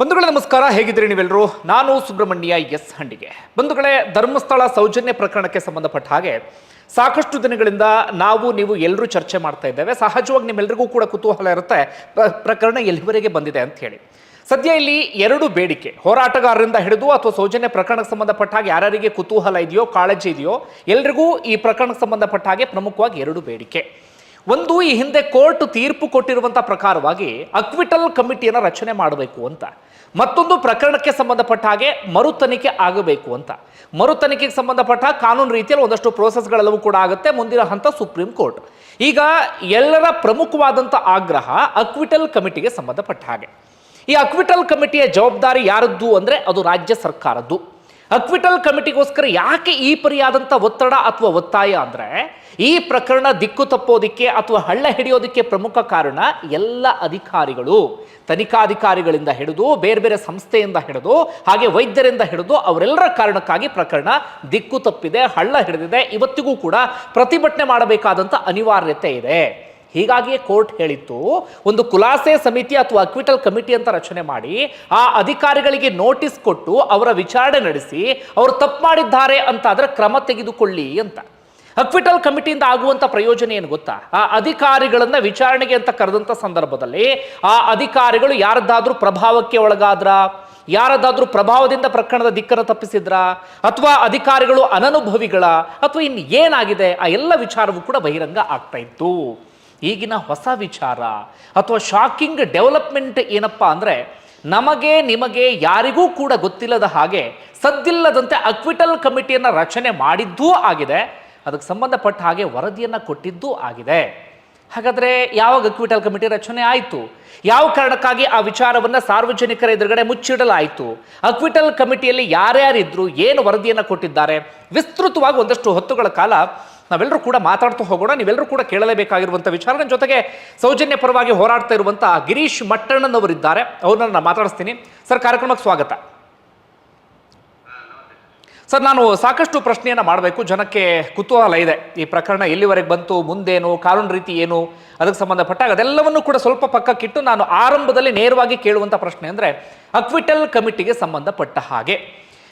ಬಂಧುಗಳೇ ನಮಸ್ಕಾರ, ಹೇಗಿದ್ದೀರಿ ನೀವೆಲ್ಲರೂ? ನಾನು ಸುಬ್ರಹ್ಮಣ್ಯ ಎಸ್ ಹಂಡಿಗೆ. ಬಂಧುಗಳೇ, ಧರ್ಮಸ್ಥಳ ಸೌಜನ್ಯ ಪ್ರಕರಣಕ್ಕೆ ಸಂಬಂಧಪಟ್ಟ ಹಾಗೆ ಸಾಕಷ್ಟು ದಿನಗಳಿಂದ ನಾವು, ನೀವು ಎಲ್ಲರೂ ಚರ್ಚೆ ಮಾಡ್ತಾ ಇದ್ದೇವೆ. ಸಹಜವಾಗಿ ನಿಮ್ಮೆಲ್ಲರಿಗೂ ಕೂಡ ಕುತೂಹಲ ಇರುತ್ತೆ. ಪ್ರ- ಪ್ರಕರಣ ಎಲ್ಲಿವರೆಗೆ ಬಂದಿದೆ ಅಂತ ಹೇಳಿ. ಸದ್ಯ ಇಲ್ಲಿ ಎರಡು ಬೇಡಿಕೆ. ಹೋರಾಟಗಾರರಿಂದ ಹಿಡಿದು ಅಥವಾ ಸೌಜನ್ಯ ಪ್ರಕರಣಕ್ಕೆ ಸಂಬಂಧಪಟ್ಟ ಹಾಗೆ ಯಾರ್ಯಾರಿಗೆ ಕುತೂಹಲ ಇದೆಯೋ, ಕಾಳಜಿ ಇದೆಯೋ, ಎಲ್ರಿಗೂ ಈ ಪ್ರಕರಣಕ್ಕೆ ಸಂಬಂಧಪಟ್ಟ ಹಾಗೆ ಪ್ರಮುಖವಾಗಿ ಎರಡು ಬೇಡಿಕೆ. ಒಂದು ಈ ಹಿಂದೆ ಕೋರ್ಟ್ ತೀರ್ಪು ಕೊಟ್ಟಿರುವಂಥ ಪ್ರಕಾರವಾಗಿ ಅಕ್ವಿಟಲ್ ಕಮಿಟಿಯನ್ನು ರಚನೆ ಮಾಡಬೇಕು ಅಂತ. ಮತ್ತೊಂದು ಪ್ರಕರಣಕ್ಕೆ ಸಂಬಂಧಪಟ್ಟ ಹಾಗೆ ಮರು ತನಿಖೆ ಆಗಬೇಕು ಅಂತ. ಮರು ತನಿಖೆಗೆ ಸಂಬಂಧಪಟ್ಟ ಕಾನೂನು ರೀತಿಯಲ್ಲಿ ಒಂದಷ್ಟು ಪ್ರೋಸೆಸ್ಗಳೆಲ್ಲವೂ ಕೂಡ ಆಗುತ್ತೆ. ಮುಂದಿನ ಹಂತ ಸುಪ್ರೀಂ ಕೋರ್ಟ್. ಈಗ ಎಲ್ಲರ ಪ್ರಮುಖವಾದಂಥ ಆಗ್ರಹ ಅಕ್ವಿಟಲ್ ಕಮಿಟಿಗೆ ಸಂಬಂಧಪಟ್ಟ ಹಾಗೆ. ಈ ಅಕ್ವಿಟಲ್ ಕಮಿಟಿಯ ಜವಾಬ್ದಾರಿ ಯಾರದ್ದು ಅಂದರೆ ಅದು ರಾಜ್ಯ ಸರ್ಕಾರದ್ದು. ಅಕ್ವಿಟಲ್ ಕಮಿಟಿಗೋಸ್ಕರ ಯಾಕೆ ಈ ಪರಿಯಾದಂಥ ಒತ್ತಡ ಅಥವಾ ಒತ್ತಾಯ ಅಂದರೆ, ಈ ಪ್ರಕರಣ ದಿಕ್ಕು ತಪ್ಪೋದಕ್ಕೆ ಅಥವಾ ಹಳ್ಳ ಹಿಡಿಯೋದಕ್ಕೆ ಪ್ರಮುಖ ಕಾರಣ ಎಲ್ಲ ಅಧಿಕಾರಿಗಳು. ತನಿಖಾಧಿಕಾರಿಗಳಿಂದ ಹಿಡಿದು, ಬೇರೆ ಬೇರೆ ಸಂಸ್ಥೆಯಿಂದ ಹಿಡಿದು, ಹಾಗೆ ವೈದ್ಯರಿಂದ ಹಿಡಿದು ಅವರೆಲ್ಲರ ಕಾರಣಕ್ಕಾಗಿ ಪ್ರಕರಣ ದಿಕ್ಕು ತಪ್ಪಿದೆ, ಹಳ್ಳ ಹಿಡಿದಿದೆ. ಇವತ್ತಿಗೂ ಕೂಡ ಪ್ರತಿಭಟನೆ ಮಾಡಬೇಕಾದಂಥ ಅನಿವಾರ್ಯತೆ ಇದೆ. ಹೀಗಾಗಿಯೇ ಕೋರ್ಟ್ ಹೇಳಿತ್ತು ಒಂದು ಖುಲಾಸೆ ಸಮಿತಿ ಅಥವಾ ಅಕ್ವಿಟಲ್ ಕಮಿಟಿ ಅಂತ ರಚನೆ ಮಾಡಿ, ಆ ಅಧಿಕಾರಿಗಳಿಗೆ ನೋಟಿಸ್ ಕೊಟ್ಟು ಅವರ ವಿಚಾರಣೆ ನಡೆಸಿ, ಅವರು ತಪ್ಪು ಮಾಡಿದ್ದಾರೆ ಅಂತ ಅದರ ಕ್ರಮ ತೆಗೆದುಕೊಳ್ಳಿ ಅಂತ. ಅಕ್ವಿಟಲ್ ಕಮಿಟಿಯಿಂದ ಆಗುವಂಥ ಪ್ರಯೋಜನ ಏನು ಗೊತ್ತಾ? ಆ ಅಧಿಕಾರಿಗಳನ್ನು ವಿಚಾರಣೆಗೆ ಅಂತ ಕರೆದಂಥ ಸಂದರ್ಭದಲ್ಲಿ, ಆ ಅಧಿಕಾರಿಗಳು ಯಾರದ್ದಾದ್ರೂ ಪ್ರಭಾವಕ್ಕೆ ಒಳಗಾದ್ರ? ಯಾರದಾದ್ರೂ ಪ್ರಭಾವದಿಂದ ಪ್ರಕರಣದ ದಿಕ್ಕನ್ನು ತಪ್ಪಿಸಿದ್ರ? ಅಥವಾ ಅಧಿಕಾರಿಗಳು ಅನನುಭವಿಗಳ? ಅಥವಾ ಇನ್ನು ಏನಾಗಿದೆ? ಆ ಎಲ್ಲ ವಿಚಾರವೂ ಕೂಡ ಬಹಿರಂಗ ಆಗ್ತಾ ಇತ್ತು. ಈಗಿನ ಹೊಸ ವಿಚಾರ ಅಥವಾ ಶಾಕಿಂಗ್ ಡೆವಲಪ್ಮೆಂಟ್ ಏನಪ್ಪ ಅಂದರೆ ನಮಗೆ, ನಿಮಗೆ ಯಾರಿಗೂ ಕೂಡ ಗೊತ್ತಿಲ್ಲದ ಹಾಗೆ ಸದ್ದಿಲ್ಲದಂತೆ ಅಕ್ವಿಟಲ್ ಕಮಿಟಿಯನ್ನು ರಚನೆ ಮಾಡಿದ್ದೂ ಆಗಿದೆ. ಅದಕ್ಕೆ ಸಂಬಂಧಪಟ್ಟ ಹಾಗೆ ವರದಿಯನ್ನು ಕೊಟ್ಟಿದ್ದೂ ಆಗಿದೆ. ಹಾಗಾದರೆ ಯಾವಾಗ ಅಕ್ವಿಟಲ್ ಕಮಿಟಿ ರಚನೆ ಆಯಿತು? ಯಾವ ಕಾರಣಕ್ಕಾಗಿ ಆ ವಿಚಾರವನ್ನು ಸಾರ್ವಜನಿಕರ ಎದುರುಗಡೆ ಮುಚ್ಚಿಡಲಾಯಿತು? ಅಕ್ವಿಟಲ್ ಕಮಿಟಿಯಲ್ಲಿ ಯಾರ್ಯಾರಿದ್ರು, ಏನು ವರದಿಯನ್ನು ಕೊಟ್ಟಿದ್ದಾರೆ? ವಿಸ್ತೃತವಾಗಿ ಒಂದಷ್ಟು ಹೊತ್ತುಗಳ ಕಾಲ ನಾವೆಲ್ಲರೂ ಕೂಡ ಮಾತಾಡ್ತಾ ಹೋಗೋಣ, ನೀವೆಲ್ಲರೂ ಕೂಡ ಕೇಳಲೇಬೇಕಾಗಿರುವಂಥ ವಿಚಾರನ ಜೊತೆಗೆ ಸೌಜನ್ಯ ಪರವಾಗಿ ಹೋರಾಡ್ತಾ ಇರುವಂಥ ಗಿರೀಶ್ ಮಟ್ಟಣ್ಣನವರಿದ್ದಾರೆ. ಅವ್ರನ್ನ ನಾನು ಮಾತಾಡಿಸ್ತೀನಿ. ಸರ್, ಕಾರ್ಯಕ್ರಮಕ್ಕೆ ಸ್ವಾಗತ. ಸರ್, ನಾನು ಸಾಕಷ್ಟು ಪ್ರಶ್ನೆಯನ್ನು ಮಾಡಬೇಕು. ಜನಕ್ಕೆ ಕುತೂಹಲ ಇದೆ. ಈ ಪ್ರಕರಣ ಎಲ್ಲಿವರೆಗೆ ಬಂತು, ಮುಂದೇನು, ಕಾನೂನು ರೀತಿ ಏನು, ಅದಕ್ಕೆ ಸಂಬಂಧಪಟ್ಟಾಗ ಅದೆಲ್ಲವನ್ನು ಕೂಡ ಸ್ವಲ್ಪ ಪಕ್ಕಕ್ಕಿಟ್ಟು ನಾನು ಆರಂಭದಲ್ಲಿ ನೇರವಾಗಿ ಕೇಳುವಂಥ ಪ್ರಶ್ನೆ ಅಂದರೆ ಅಕ್ವಿಟಲ್ ಕಮಿಟಿಗೆ ಸಂಬಂಧಪಟ್ಟ ಹಾಗೆ.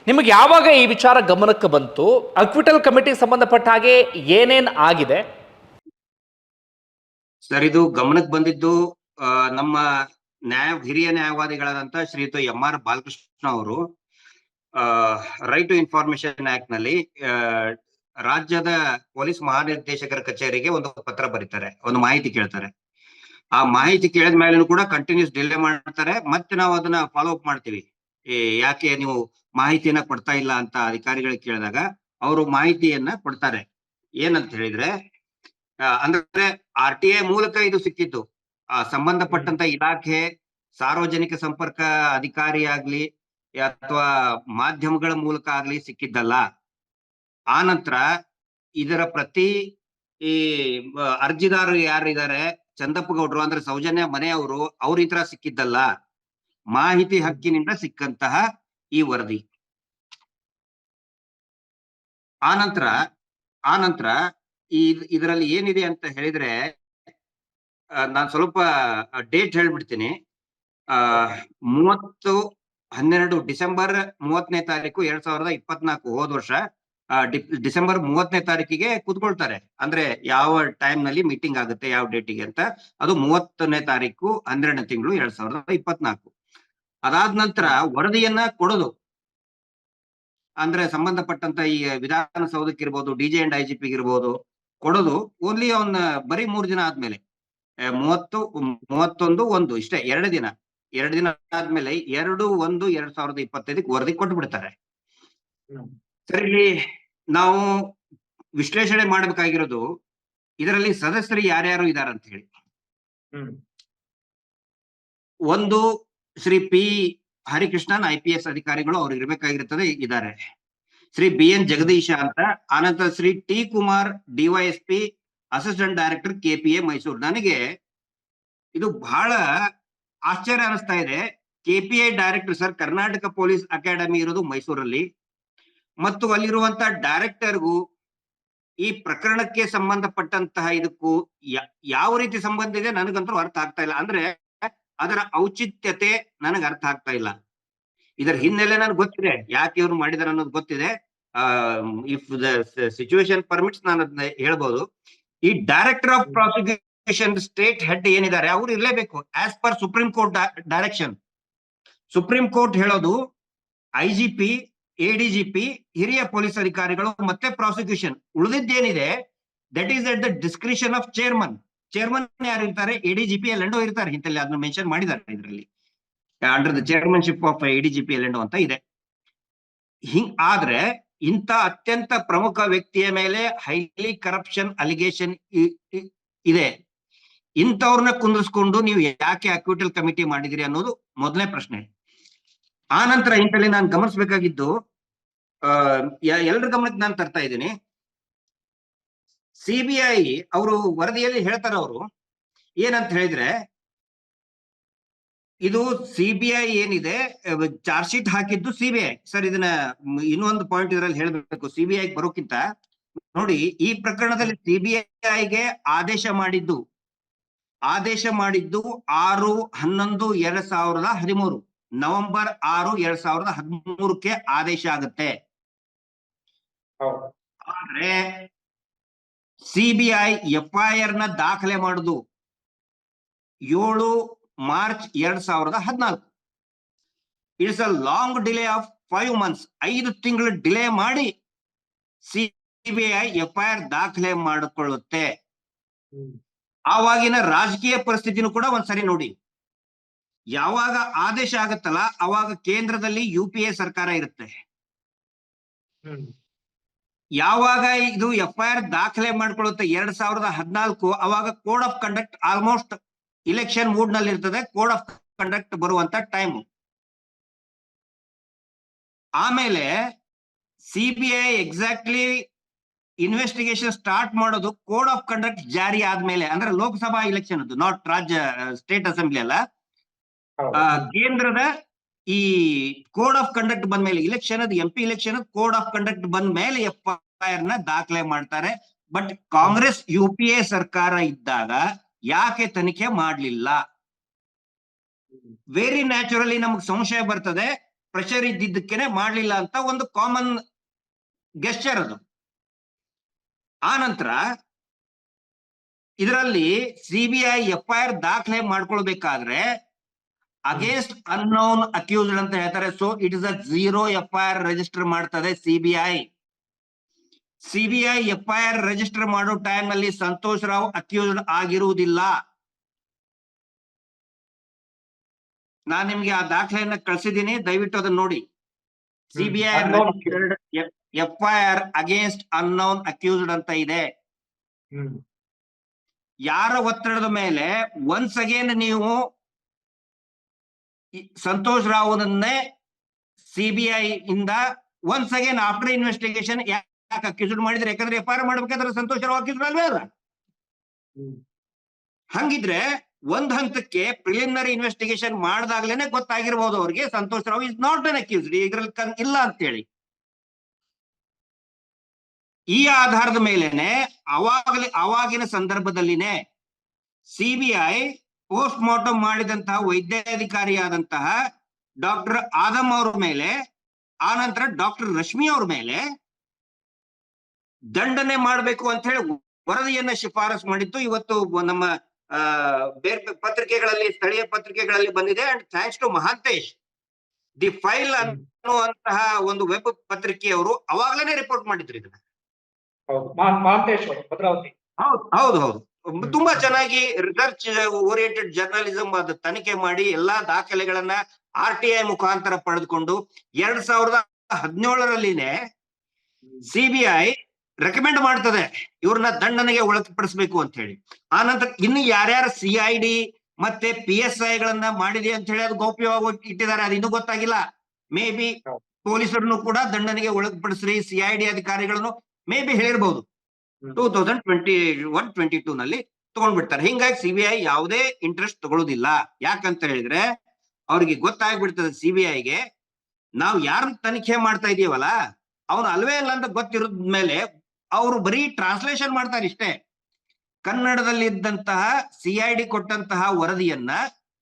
ನಿಮಗೆ ಯಾವಾಗ ಈ ವಿಚಾರ ಗಮನಕ್ಕೆ ಬಂತು? ಅಕ್ವಿಟಲ್ ಕಮಿಟಿಗೆ ಸಂಬಂಧಪಟ್ಟ ಹಾಗೆ ಏನೇನ್ ಆಗಿದೆ? ಸರ್ ಇದು ಗಮನಕ್ಕೆ ಬಂದಿದ್ದು ನಮ್ಮ ನ್ಯಾಯ, ಹಿರಿಯ ನ್ಯಾಯವಾದಿಗಳಾದಂತ ಶ್ರೀಯುತ ಎಂ ಆರ್ ಬಾಲಕೃಷ್ಣ ಅವರು ರೈಟ್ ಟು ಇನ್ಫಾರ್ಮೇಶನ್ ಆಕ್ಟ್ನಲ್ಲಿ ರಾಜ್ಯದ ಪೊಲೀಸ್ ಮಹಾನಿರ್ದೇಶಕರ ಕಚೇರಿಗೆ ಒಂದು ಪತ್ರ ಬರೀತಾರೆ, ಒಂದು ಮಾಹಿತಿ ಕೇಳ್ತಾರೆ. ಆ ಮಾಹಿತಿ ಕೇಳಿದ ಮೇಲೂ ಕೂಡ ಕಂಟಿನ್ಯೂಸ್ ಡಿಲೇ ಮಾಡ್ತಾರೆ, ಮತ್ತೆ ನಾವು ಅದನ್ನ ಫಾಲೋ ಅಪ್ ಮಾಡ್ತೀವಿ. ಯಾಕೆ ನೀವು ಮಾಹಿತಿಯನ್ನ ಕೊಡ್ತಾ ಇಲ್ಲ ಅಂತ ಅಧಿಕಾರಿಗಳಿಗೆ ಕೇಳಿದಾಗ ಅವರು ಮಾಹಿತಿಯನ್ನ ಕೊಡ್ತಾರೆ. ಏನಂತ ಹೇಳಿದ್ರೆ ಅಂದ್ರೆ ಆರ್ ಟಿ ಐ ಮೂಲಕ ಇದು ಸಿಕ್ಕಿತ್ತು ಆ ಸಂಬಂಧಪಟ್ಟಂತ ಇಲಾಖೆ ಸಾರ್ವಜನಿಕ ಸಂಪರ್ಕ ಅಧಿಕಾರಿ ಆಗ್ಲಿ ಅಥವಾ ಮಾಧ್ಯಮಗಳ ಮೂಲಕ ಆಗ್ಲಿ ಸಿಕ್ಕಿದ್ದಲ್ಲ. ಆ ನಂತರ ಇದರ ಪ್ರತಿ ಈ ಅರ್ಜಿದಾರರು ಯಾರಿದ್ದಾರೆ ಚಂದಪ್ಪ ಗೌಡ್ರು ಅಂದ್ರೆ ಸೌಜನ್ಯ ಮನೆಯವರು ಅವ್ರ ಈ ತರ ಸಿಕ್ಕಿದ್ದಲ್ಲ. ಮಾಹಿತಿ ಹಕ್ಕಿನಿಂದ ಸಿಕ್ಕಂತಹ ಈ ವರದಿ. ಆನಂತರ ಆನಂತರ ಈ ಇದರಲ್ಲಿ ಏನಿದೆ ಅಂತ ಹೇಳಿದ್ರೆ ನಾನು ಸ್ವಲ್ಪ ಡೇಟ್ ಹೇಳ್ಬಿಡ್ತೀನಿ. ಆ, ಮೂವತ್ತು ಹನ್ನೆರಡು ಡಿಸೆಂಬರ್ ಮೂವತ್ತನೇ ತಾರೀಕು ಎರಡ್ ಸಾವಿರದ ಇಪ್ಪತ್ನಾಲ್ಕು ಹೋದ ವರ್ಷ ಡಿಸೆಂಬರ್ ಮೂವತ್ತನೇ ತಾರೀಕಿಗೆ ಕೂತ್ಕೊಳ್ತಾರೆ. ಅಂದ್ರೆ ಯಾವ ಟೈಮ್ನಲ್ಲಿ ಮೀಟಿಂಗ್ ಆಗುತ್ತೆ, ಯಾವ ಡೇಟಿಗೆ ಅಂತ. ಅದು ಮೂವತ್ತನೇ ತಾರೀಕು ಹನ್ನೆರಡನೇ ತಿಂಗಳು ಎರಡ್ ಸಾವಿರದ ಇಪ್ಪತ್ನಾಲ್ಕು. ಅದಾದ ನಂತರ ವರದಿಯನ್ನ ಕೊಡೋದು. ಅಂದ್ರೆ ಸಂಬಂಧಪಟ್ಟಂತ ಈ ವಿಧಾನಸೌಧಕ್ಕಿರ್ಬೋದು ಡಿಜೆ ಅಂಡ್ ಐ ಜಿ ಪಿಗಿರ್ಬೋದು ಇರ್ಬೋದು ಕೊಡೋದು ಓನ್ಲಿ ಅವನ್ನ ಬರೀ ಮೂರ್ ದಿನ ಆದ್ಮೇಲೆ. ಮೂವತ್ತು ಮೂವತ್ತೊಂದು ಒಂದು ಇಷ್ಟೇ ಎರಡು ದಿನ. ಎರಡು ದಿನ ಆದ್ಮೇಲೆ ಎರಡು ಒಂದು ಎರಡ್ ಸಾವಿರದ ಇಪ್ಪತ್ತೈದಕ್ಕೆ ವರದಿ ಕೊಟ್ಟು ಬಿಡ್ತಾರೆ ಸರಿ ನಾವು ವಿಶ್ಲೇಷಣೆ ಮಾಡಬೇಕಾಗಿರೋದು ಇದರಲ್ಲಿ ಸದಸ್ಯರು ಯಾರ್ಯಾರು ಇದಾರಂತ ಅಂತ ಹೇಳಿ ಒಂದು Shri P Harikrishnan I P S ಅಧಿಕಾರಿಗಳು ಅವ್ರು ಇರ್ಬೇಕಾಗಿರ್ತದೆ ಇದ್ದಾರೆ ಶ್ರೀ ಬಿ ಎನ್ ಜಗದೀಶ ಅಂತ, ಆನಂತರ Shri T Kumar DYSP assistant director K P A Mysuru. ನನಗೆ ಇದು ಬಹಳ ಆಶ್ಚರ್ಯ ಅನಿಸ್ತಾ ಇದೆ. KPA director sir, Karnataka police academy ಇರೋದು ಮೈಸೂರಲ್ಲಿ. ಮತ್ತು ಅಲ್ಲಿರುವಂತ ಡೈರೆಕ್ಟರ್ಗೂ ಈ ಪ್ರಕರಣಕ್ಕೆ ಸಂಬಂಧಪಟ್ಟಂತಹ ಇದಕ್ಕೂ ಯಾವ ರೀತಿ ಸಂಬಂಧ ಇದೆ ನನಗಂತೂ ಅರ್ಥ ಆಗ್ತಾ ಇಲ್ಲ. ಅಂದ್ರೆ ಅದರ ಔಚಿತ್ಯತೆ ನನಗೆ ಅರ್ಥ ಆಗ್ತಾ ಇಲ್ಲ. ಇದರ ಹಿನ್ನೆಲೆ ನನಗೆ ಗೊತ್ತಿದೆ, ಯಾಕೆ ಇವ್ರು ಮಾಡಿದಾರೆ ಅನ್ನೋದು ಗೊತ್ತಿದೆ. ಇಫ್ ದ ಸಿಚುವೇಶನ್ ಪರ್ಮಿಟ್ಸ್ ನಾನು ಅದನ್ನ ಹೇಳ್ಬೋದು. ಈ director of prosecution state head ಏನಿದ್ದಾರೆ, ಅವ್ರು ಇರಲೇಬೇಕು as per supreme court direction supreme court ಹೇಳೋದು ಐ ಜಿ ಪಿ ಎಡಿಜಿಪಿ ಹಿರಿಯ ಪೊಲೀಸ್ ಅಧಿಕಾರಿಗಳು ಮತ್ತೆ prosecution ಉಳಿದಿದ್ದೇನಿದೆ that is at the discretion of chairman chairman ಯಾರು ಇರ್ತಾರೆ? ಎಡಿಜಿಪಿ ಎಂಡೋ ಇರ್ತಾರೆ. ಇಂತಲ್ಲಿ ಅದನ್ನ ಮೆನ್ಷನ್ ಮಾಡಿದ್ದಾರೆ ಇದರಲ್ಲಿ. Under the chairmanship of ADGP endo ಅಂತ ಇದೆ. ಹಿಂಗ್ ಆದ್ರೆ ಇಂಥ ಅತ್ಯಂತ ಪ್ರಮುಖ ವ್ಯಕ್ತಿಯ ಮೇಲೆ ಹೈಲಿ ಕರಪ್ಷನ್ ಅಲಿಗೇಷನ್ ಇದೆ. ಇಂಥವ್ರನ್ನ ಕುಂದಿಸ್ಕೊಂಡು ನೀವು ಯಾಕೆ ಅಕ್ವಿಟಲ್ ಕಮಿಟಿ ಮಾಡಿದಿರಿ ಅನ್ನೋದು ಮೊದಲನೇ ಪ್ರಶ್ನೆ. ಆ ನಂತರ ಇಂಥಲ್ಲಿ ನಾನು ಗಮನಿಸ್ಬೇಕಾಗಿದ್ದು ಎಲ್ಲರ ಗಮನಕ್ಕೆ ನಾನು ತರ್ತಾ ಇದ್ದೀನಿ. ಸಿಬಿಐ ಅವರು ವರದಿಯಲ್ಲಿ ಹೇಳ್ತಾರೆ ಅವರು ಏನಂತ ಹೇಳಿದ್ರೆ ಇದು ಸಿಬಿಐ ಏನಿದೆ ಚಾರ್ಜ್ ಶೀಟ್ ಹಾಕಿದ್ದು ಸಿಬಿಐ ಸರ್ ಇದನ್ನ ಇನ್ನೊಂದು ಪಾಯಿಂಟ್ ಇದರಲ್ಲಿ ಹೇಳ್ಬೇಕು ಸಿಬಿಐ ಬರೋಕ್ಕಿಂತ. ನೋಡಿ ಈ ಪ್ರಕರಣದಲ್ಲಿ ಸಿಬಿಐಗೆ ಆದೇಶ ಮಾಡಿದ್ದು ಆದೇಶ ಮಾಡಿದ್ದು ಆರು ಹನ್ನೊಂದು ಎರಡ್ ಸಾವಿರದ ಹದಿಮೂರು ನವೆಂಬರ್ ಆರು ಎರಡ್ ಸಾವಿರದ ಹದಿಮೂರಕ್ಕೆ ಆದೇಶ ಆಗುತ್ತೆ. ಆದ್ರೆ ಸಿಬಿಐ ಎಫ್ಐಆರ್ನ ದಾಖಲೆ ಮಾಡುದು ಏಳು ಮಾರ್ಚ್ ಎರಡ್ ಸಾವಿರದ ಹದಿನಾಲ್ಕು. It's a long delay of five months ಐದು ತಿಂಗಳು ಡಿಲೇ ಮಾಡಿ ಸಿಬಿಐ ಎಫ್ಐಆರ್ ದಾಖಲೆ ಮಾಡಿಕೊಳ್ಳುತ್ತೆ. ಆವಾಗಿನ ರಾಜಕೀಯ ಪರಿಸ್ಥಿತಿನೂ ಕೂಡ ಒಂದ್ಸರಿ ನೋಡಿ. ಯಾವಾಗ ಆದೇಶ ಆಗತ್ತಲ್ಲ, ಅವಾಗ ಕೇಂದ್ರದಲ್ಲಿ ಯು ಪಿ ಎ ಸರ್ಕಾರ ಇರುತ್ತೆ. ಯಾವಾಗ ಇದು ಎಫ್ ಐ ಆರ್ ದಾಖಲೆ ಮಾಡ್ಕೊಳ್ಳುತ್ತೆ ಎರಡ್ ಸಾವಿರದ ಹದಿನಾಲ್ಕು ಅವಾಗ code of conduct almost election ಮೂಡ್ನಲ್ಲಿ ಇರ್ತದೆ ಕೋಡ್ ಆಫ್ ಕಂಡಕ್ಟ್ ಬರುವಂತ ಟೈಮ್. ಆಮೇಲೆ ಸಿಬಿಐ ಎಕ್ಸಾಕ್ಟ್ಲಿ ಇನ್ವೆಸ್ಟಿಗೇಷನ್ ಸ್ಟಾರ್ಟ್ ಮಾಡೋದು ಕೋಡ್ ಆಫ್ ಕಂಡಕ್ಟ್ ಜಾರಿ ಆದ್ಮೇಲೆ ಅಂದ್ರೆ ಲೋಕಸಭಾ ಇಲೆಕ್ಷನ್ ಅದು ನಾಟ್ ರಾಜ್ಯ ಸ್ಟೇಟ್ ಅಸೆಂಬ್ಲಿ ಅಲ್ಲ. ಕೇಂದ್ರದ ಈ ಕೋಡ್ ಆಫ್ ಕಂಡಕ್ಟ್ ಬಂದ ಮೇಲೆ ಇಲೆಕ್ಷನ್ ಅದು M P election code of conduct ಬಂದ ಮೇಲೆ ಎಫ್ ಐ ಆರ್ನ ದಾಖಲೆ ಮಾಡ್ತಾರೆ. But Congress, U P A ಸರ್ಕಾರ ಇದ್ದಾಗ ಯಾಕೆ ತನಿಖೆ ಮಾಡ್ಲಿಲ್ಲ? ವೆರಿ ನ್ಯಾಚುರಲಿ ನಮಗ್ ಸಂಶಯ ಬರ್ತದೆ. ಪ್ರೆಷರ್ ಇದ್ದಿದ್ದಕ್ಕೇನೆ ಮಾಡ್ಲಿಲ್ಲ ಅಂತ ಒಂದು ಕಾಮನ್ ಗೆಸ್ಚರ್ ಅದು. ಆ ನಂತರ ಇದರಲ್ಲಿ ಸಿಬಿಐ ಎಫ್ಐಆರ್ ದಾಖಲೆ ಮಾಡ್ಕೊಳ್ಬೇಕಾದ್ರೆ ಅಗೇನ್ಸ್ಟ್ ಅನ್ನೋನ್ ಅಕ್ಯೂಸ್ಡ್ ಅಂತ ಹೇಳ್ತಾರೆ. So it is a zero FIR register ಮಾಡ್ತದೆ ಸಿಬಿಐ ಸಿಬಿಐ ಎಫ್ಐಆರ್ ರಿಜಿಸ್ಟರ್ ಮಾಡೋ ಟೈಮ್ನಲ್ಲಿ ಸಂತೋಷ್ ರಾವ್ ಅಕ್ಯೂಸ್ಡ್ ಆಗಿರುವುದಿಲ್ಲ. ನಾನ್ ನಿಮ್ಗೆ ಆ ದಾಖಲೆಯನ್ನ ಕಳ್ಸಿದ್ದೀನಿ ದಯವಿಟ್ಟು ಅದನ್ನ ನೋಡಿ. CBI FIR against unknown accused ಅಂತ ಇದೆ. ಯಾರ ಒತ್ತಡದ ಮೇಲೆ ಒನ್ಸ್ ಅಗೇನ್ ನೀವು ಸಂತೋಷ್ ರಾವ್ನನ್ನೇ ಸಿಬಿಐ ಇಂದ ಒನ್ಸ್ ಅಗೇನ್ ಆಫ್ಟರ್ ಇನ್ವೆಸ್ಟಿಗೇಷನ್ ಯಾಕೆ ಅಕ್ಯೂಸ್ಡ್ ಮಾಡಿದ್ರೆ? ಯಾಕಂದ್ರೆ ಎಫ್ ಆರ್ ಮಾಡ್ಬೇಕಾದ್ರೆ ಸಂತೋಷ್ ರಾವ್ ಅಕ್ಯೂಸ್ಡ್ ಅಲ್ವೇ ಅಲ್ಲ? ಹಂಗಿದ್ರೆ ಒಂದ್ ಹಂತಕ್ಕೆ ಪ್ರಿಲಿಮಿನರಿ ಇನ್ವೆಸ್ಟಿಗೇಷನ್ ಮಾಡಿದಾಗ್ಲೇನೆ ಗೊತ್ತಾಗಿರ್ಬೋದು ಅವ್ರಿಗೆ Santosh Rao is not an accused ಇದ್ರಲ್ಲಿ ಇಲ್ಲ ಅಂತೇಳಿ. ಈ ಆಧಾರದ ಮೇಲೆನೆ ಅವಾಗಲೇ ಅವಾಗಿನ ಸಂದರ್ಭದಲ್ಲಿನೇ ಸಿಬಿಐ ಪೋಸ್ಟ್ ಮಾರ್ಟಮ್ ಮಾಡಿದಂತಹ ವೈದ್ಯಾಧಿಕಾರಿಯಾದಂತಹ ಡಾಕ್ಟರ್ ಆದಮ್ ಅವ್ರ ಮೇಲೆ ಆನಂತರ ಡಾಕ್ಟರ್ ರಶ್ಮಿ ಅವ್ರ ಮೇಲೆ ದಂಡನೆ ಮಾಡಬೇಕು ಅಂತ ಹೇಳಿ ವರದಿಯನ್ನ ಶಿಫಾರಸ್ ಮಾಡಿತ್ತು ಇವತ್ತು ನಮ್ಮ ಬೇರೆ ಪತ್ರಿಕೆಗಳಲ್ಲಿ ಸ್ಥಳೀಯ ಪತ್ರಿಕೆಗಳಲ್ಲಿ ಬಂದಿದೆ. And thanks to Mahantesh the file ಅನ್ನುವಂತಹ ಒಂದು ವೆಬ್ ಪತ್ರಿಕೆಯವರು ಅವಾಗ್ಲೇನೆ ರಿಪೋರ್ಟ್ ಮಾಡಿದ್ರು ಇದನ್ನ. ಹೌದು. ಹೌದು ಹೌದು ತುಂಬಾ ಚೆನ್ನಾಗಿ ರಿಸರ್ಚ್ ಓರಿಯೆಂಟೆಡ್ ಜರ್ನಲಿಸಂ ಅದು ತನಿಖೆ ಮಾಡಿ ಎಲ್ಲಾ ದಾಖಲೆಗಳನ್ನ ಆರ್ ಟಿ ಐ ಮುಖಾಂತರ ಪಡೆದುಕೊಂಡು ಎರಡ್ ಸಾವಿರದ ಹದಿನೇಳರಲ್ಲಿನೇ ಸಿಬಿಐ ರೆಕಮೆಂಡ್ ಮಾಡ್ತದೆ. ಇವ್ರನ್ನ ದಂಡನೆಗೆ ಒಳಪಡಿಸಬೇಕು ಅಂತ ಹೇಳಿ. ಆನಂತರ ಇನ್ನು ಯಾರ್ಯಾರು ಸಿ ಐ ಡಿ ಮತ್ತೆ ಪಿ ಎಸ್ ಐ ಗಳನ್ನ ಮಾಡಿದೆ ಅಂತ ಹೇಳಿ ಅದು ಗೌಪ್ಯವಾಗಿ ಇಟ್ಟಿದ್ದಾರೆ. ಅದು ಇನ್ನೂ ಗೊತ್ತಾಗಿಲ್ಲ. ಮೇ ಬಿ ಪೊಲೀಸರನ್ನು ಕೂಡ ದಂಡನೆಗೆ ಒಳಪಡಿಸ್ರಿ ಸಿ ಐ ಡಿ ಅಧಿಕಾರಿಗಳನ್ನು maybe ಹೇಳಿರ್ಬಹುದು. Two thousand twenty one twenty two ನಲ್ಲಿ ತಗೊಂಡ್ಬಿಡ್ತಾರೆ. ಹಿಂಗಾಗಿ ಸಿಬಿಐ ಯಾವುದೇ ಇಂಟ್ರೆಸ್ಟ್ ತಗೊಳ್ಳೋದಿಲ್ಲ ಯಾಕಂತ ಹೇಳಿದ್ರೆ ಅವ್ರಿಗೆ ಗೊತ್ತಾಗ್ಬಿಡ್ತದೆ ಸಿಬಿಐಗೆ ನಾವು ಯಾರನ್ನ ತನಿಖೆ ಮಾಡ್ತಾ ಇದೀವಲ್ಲ ಅವನು ಅಲ್ವೇ ಇಲ್ಲ ಅಂತ ಗೊತ್ತಿರೋದ್ ಮೇಲೆ ಅವರು ಬರೀ ಟ್ರಾನ್ಸ್ಲೇಷನ್ ಮಾಡ್ತಾರೆ ಇಷ್ಟೇ. ಕನ್ನಡದಲ್ಲಿದ್ದಂತಹ ಸಿ ಐ ಡಿ ಕೊಟ್ಟಂತಹ ವರದಿಯನ್ನ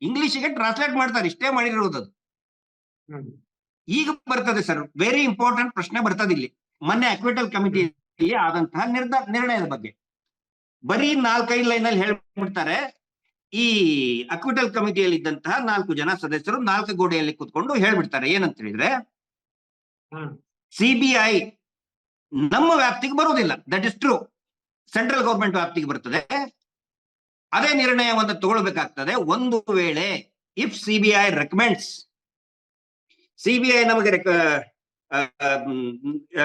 ಇಂಗ್ಲಿಷ್ಗೆ ಟ್ರಾನ್ಸ್ಲೇಟ್ ಮಾಡ್ತಾರೆ ಇಷ್ಟೇ ಹ್ಮ್. ಈಗ ಬರ್ತದೆ ಸರ್ ವೆರಿ ಇಂಪಾರ್ಟೆಂಟ್ ಪ್ರಶ್ನೆ ಬರ್ತದೆ ಇಲ್ಲಿ. ಮೊನ್ನೆ ಅಕ್ವಿಟಲ್ ಕಮಿಟಿಯಲ್ಲಿ ಆದಂತಹ ನಿರ್ಧಾರ ನಿರ್ಣಯದ ಬಗ್ಗೆ. ಬರೀ ನಾಲ್ಕೈದು ಲೈನ್ ಅಲ್ಲಿ ಹೇಳ್ಬಿಡ್ತಾರೆ ಈ ಅಕ್ವಿಟಲ್ ಕಮಿಟಿಯಲ್ಲಿ ಇದ್ದಂತಹ ನಾಲ್ಕು ಜನ ಸದಸ್ಯರು ನಾಲ್ಕು ಗೋಡೆಯಲ್ಲಿ ಕೂತ್ಕೊಂಡು ಹೇಳ್ಬಿಡ್ತಾರೆ. ಏನಂತ ಹೇಳಿದ್ರೆ ಸಿಬಿಐ ನಮ್ಮ ವ್ಯಾಪ್ತಿಗೆ ಬರುವುದಿಲ್ಲ. That is true central government ವ್ಯಾಪ್ತಿಗೆ ಬರ್ತದೆ. ಅದೇ ನಿರ್ಣಯವನ್ನು ತಗೊಳ್ಬೇಕಾಗ್ತದೆ. ಒಂದು ವೇಳೆ ಇಫ್ ಸಿಬಿಐ ರೆಕಮೆಂಡ್ಸ್ ಸಿಬಿಐ ನಮಗೆ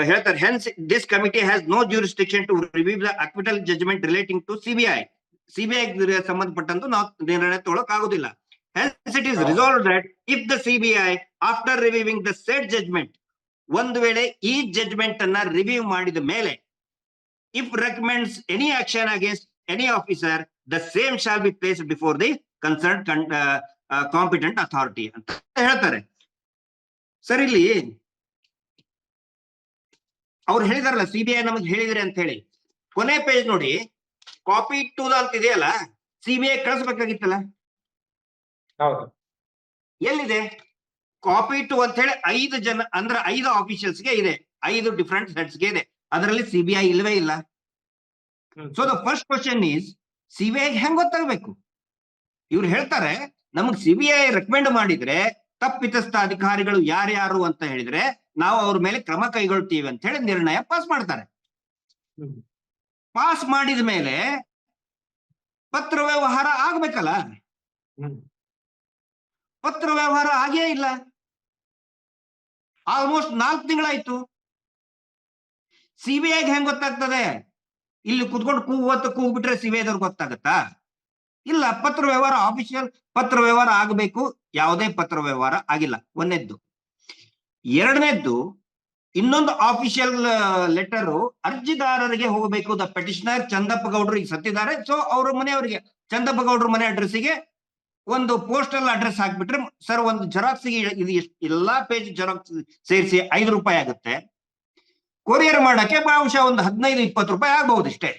ಹೇಳ್ತಾರೆ hence this committee has no jurisdiction to review the acquittal judgment relating to CBI CBI ಸಂಬಂಧಪಟ್ಟಂತೂ ನಾವು ನಿರ್ಣಯ ತಗೊಳಕ್ ಆಗುದಿಲ್ಲ ಹೆನ್ಸ್ ಇಟ್ ಹೌದು. Resolve that if the CBI after reviewing the said judgment ಒಂದು ವೇಳೆ ಈ ಜಡ್ಜ್ಮೆಂಟ್ ಅನ್ನ ರಿವ್ಯೂ ಮಾಡಿದ ಮೇಲೆ if recommends any action against any officer the same shall be placed before the concern competent authority ಅಂತ ಹೇಳ್ತಾರೆ. Sir ಇಲ್ಲಿ ಅವ್ರು ಹೇಳಿದಾರಲ್ಲ ಸಿಬಿಐ ನಮಗೆ ಹೇಳಿದ್ರೆ ಅಂತ ಹೇಳಿ. ಕೊನೆ ಪೇಜ್ ನೋಡಿ ಕಾಪಿ ಟು ಅಂತ ಇದೆಯಲ್ಲ ಸಿಬಿಐ ಕಳಿಸ್ಬೇಕಾಗಿತ್ತಲ್ಲ? ಎಲ್ಲಿದೆ? ಕಾಪಿ ಟು ಅಂತ ಹೇಳಿ ಐದು ಜನ ಅಂದ್ರೆ ಐದು ಆಫೀಷಿಯಲ್ಸ್ಗೆ ಇದೆ. ಐದು ಡಿಫ್ರೆಂಟ್ ಹೆಡ್ಸ್ಗೆ ಇದೆ. ಅದರಲ್ಲಿ ಸಿಬಿಐ ಇಲ್ವೇ ಇಲ್ಲ. So the first question is CBI ಹೆಂಗ್ ಗೊತ್ತಾಗಬೇಕು? ಇವ್ರು ಹೇಳ್ತಾರೆ ನಮಗ್ ಸಿಬಿಐ ರೆಕಮೆಂಡ್ ಮಾಡಿದ್ರೆ ತಪ್ಪಿತಸ್ಥ ಅಧಿಕಾರಿಗಳು ಯಾರ್ಯಾರು ಅಂತ ಹೇಳಿದ್ರೆ ನಾವು ಅವ್ರ ಮೇಲೆ ಕ್ರಮ ಕೈಗೊಳ್ತೀವಿ ಅಂತ ಹೇಳಿ ನಿರ್ಣಯ ಪಾಸ್ ಮಾಡ್ತಾರೆ. ಪಾಸ್ ಮಾಡಿದ ಮೇಲೆ ಪತ್ರ ವ್ಯವಹಾರ ಆಗ್ಬೇಕಲ್ಲ? ಪತ್ರ ವ್ಯವಹಾರ ಆಗೇ ಇಲ್ಲ. ಆಲ್ಮೋಸ್ಟ್ ನಾಲ್ಕು ತಿಂಗಳಾಯ್ತು. ಸಿಬಿಐಗೆ ಹೆಂಗ್ ಗೊತ್ತಾಗ್ತದೆ? ಇಲ್ಲಿ ಕುತ್ಕೊಂಡು ಕೂವತ್ತು ಕೂಗ್ ಬಿಟ್ರೆ ಸಿಬಿಐದವ್ರಿಗೆ ಗೊತ್ತಾಗತ್ತಾ? ಇಲ್ಲ, ಪತ್ರ ವ್ಯವಹಾರ ಆಫಿಷಿಯಲ್ ಪತ್ರ ವ್ಯವಹಾರ ಆಗಬೇಕು. ಯಾವುದೇ ಪತ್ರ ವ್ಯವಹಾರ ಆಗಿಲ್ಲ. ಒಂದನೇದ್ದು. ಎರಡನೇದ್ದು, ಇನ್ನೊಂದು ಆಫಿಷಿಯಲ್ ಲೆಟರ್ ಅರ್ಜಿದಾರರಿಗೆ ಹೋಗಬೇಕು. ದ ಪೆಟಿಷನರ್ ಚಂದಪ್ಪ ಗೌಡ್ರು ಈಗ ಸತ್ತಿದ್ದಾರೆ. ಸೊ ಅವ್ರ ಮನೆಯವರಿಗೆ, ಚಂದಪ್ಪ ಗೌಡ್ರ ಮನೆ ಅಡ್ರೆಸ್ಸಿಗೆ ಒಂದು ಪೋಸ್ಟಲ್ ಅಡ್ರೆಸ್ ಹಾಕ್ಬಿಟ್ರೆ ಸರ್ ಒಂದು ಜೆರಾಕ್ಸ್ಗೆ ಇದು ಎಲ್ಲಾ ಪೇಜ್ ಜೆರಾಕ್ಸ್ ಸೇರಿಸಿ ಐದು ರೂಪಾಯಿ ಆಗುತ್ತೆ. ಕೊರಿಯರ್ ಮಾಡಕ್ಕೆ ಬಹುಶಃ ಒಂದು ಹದಿನೈದು ಇಪ್ಪತ್ತು ರೂಪಾಯಿ ಆಗ್ಬಹುದು ಇಷ್ಟೇ.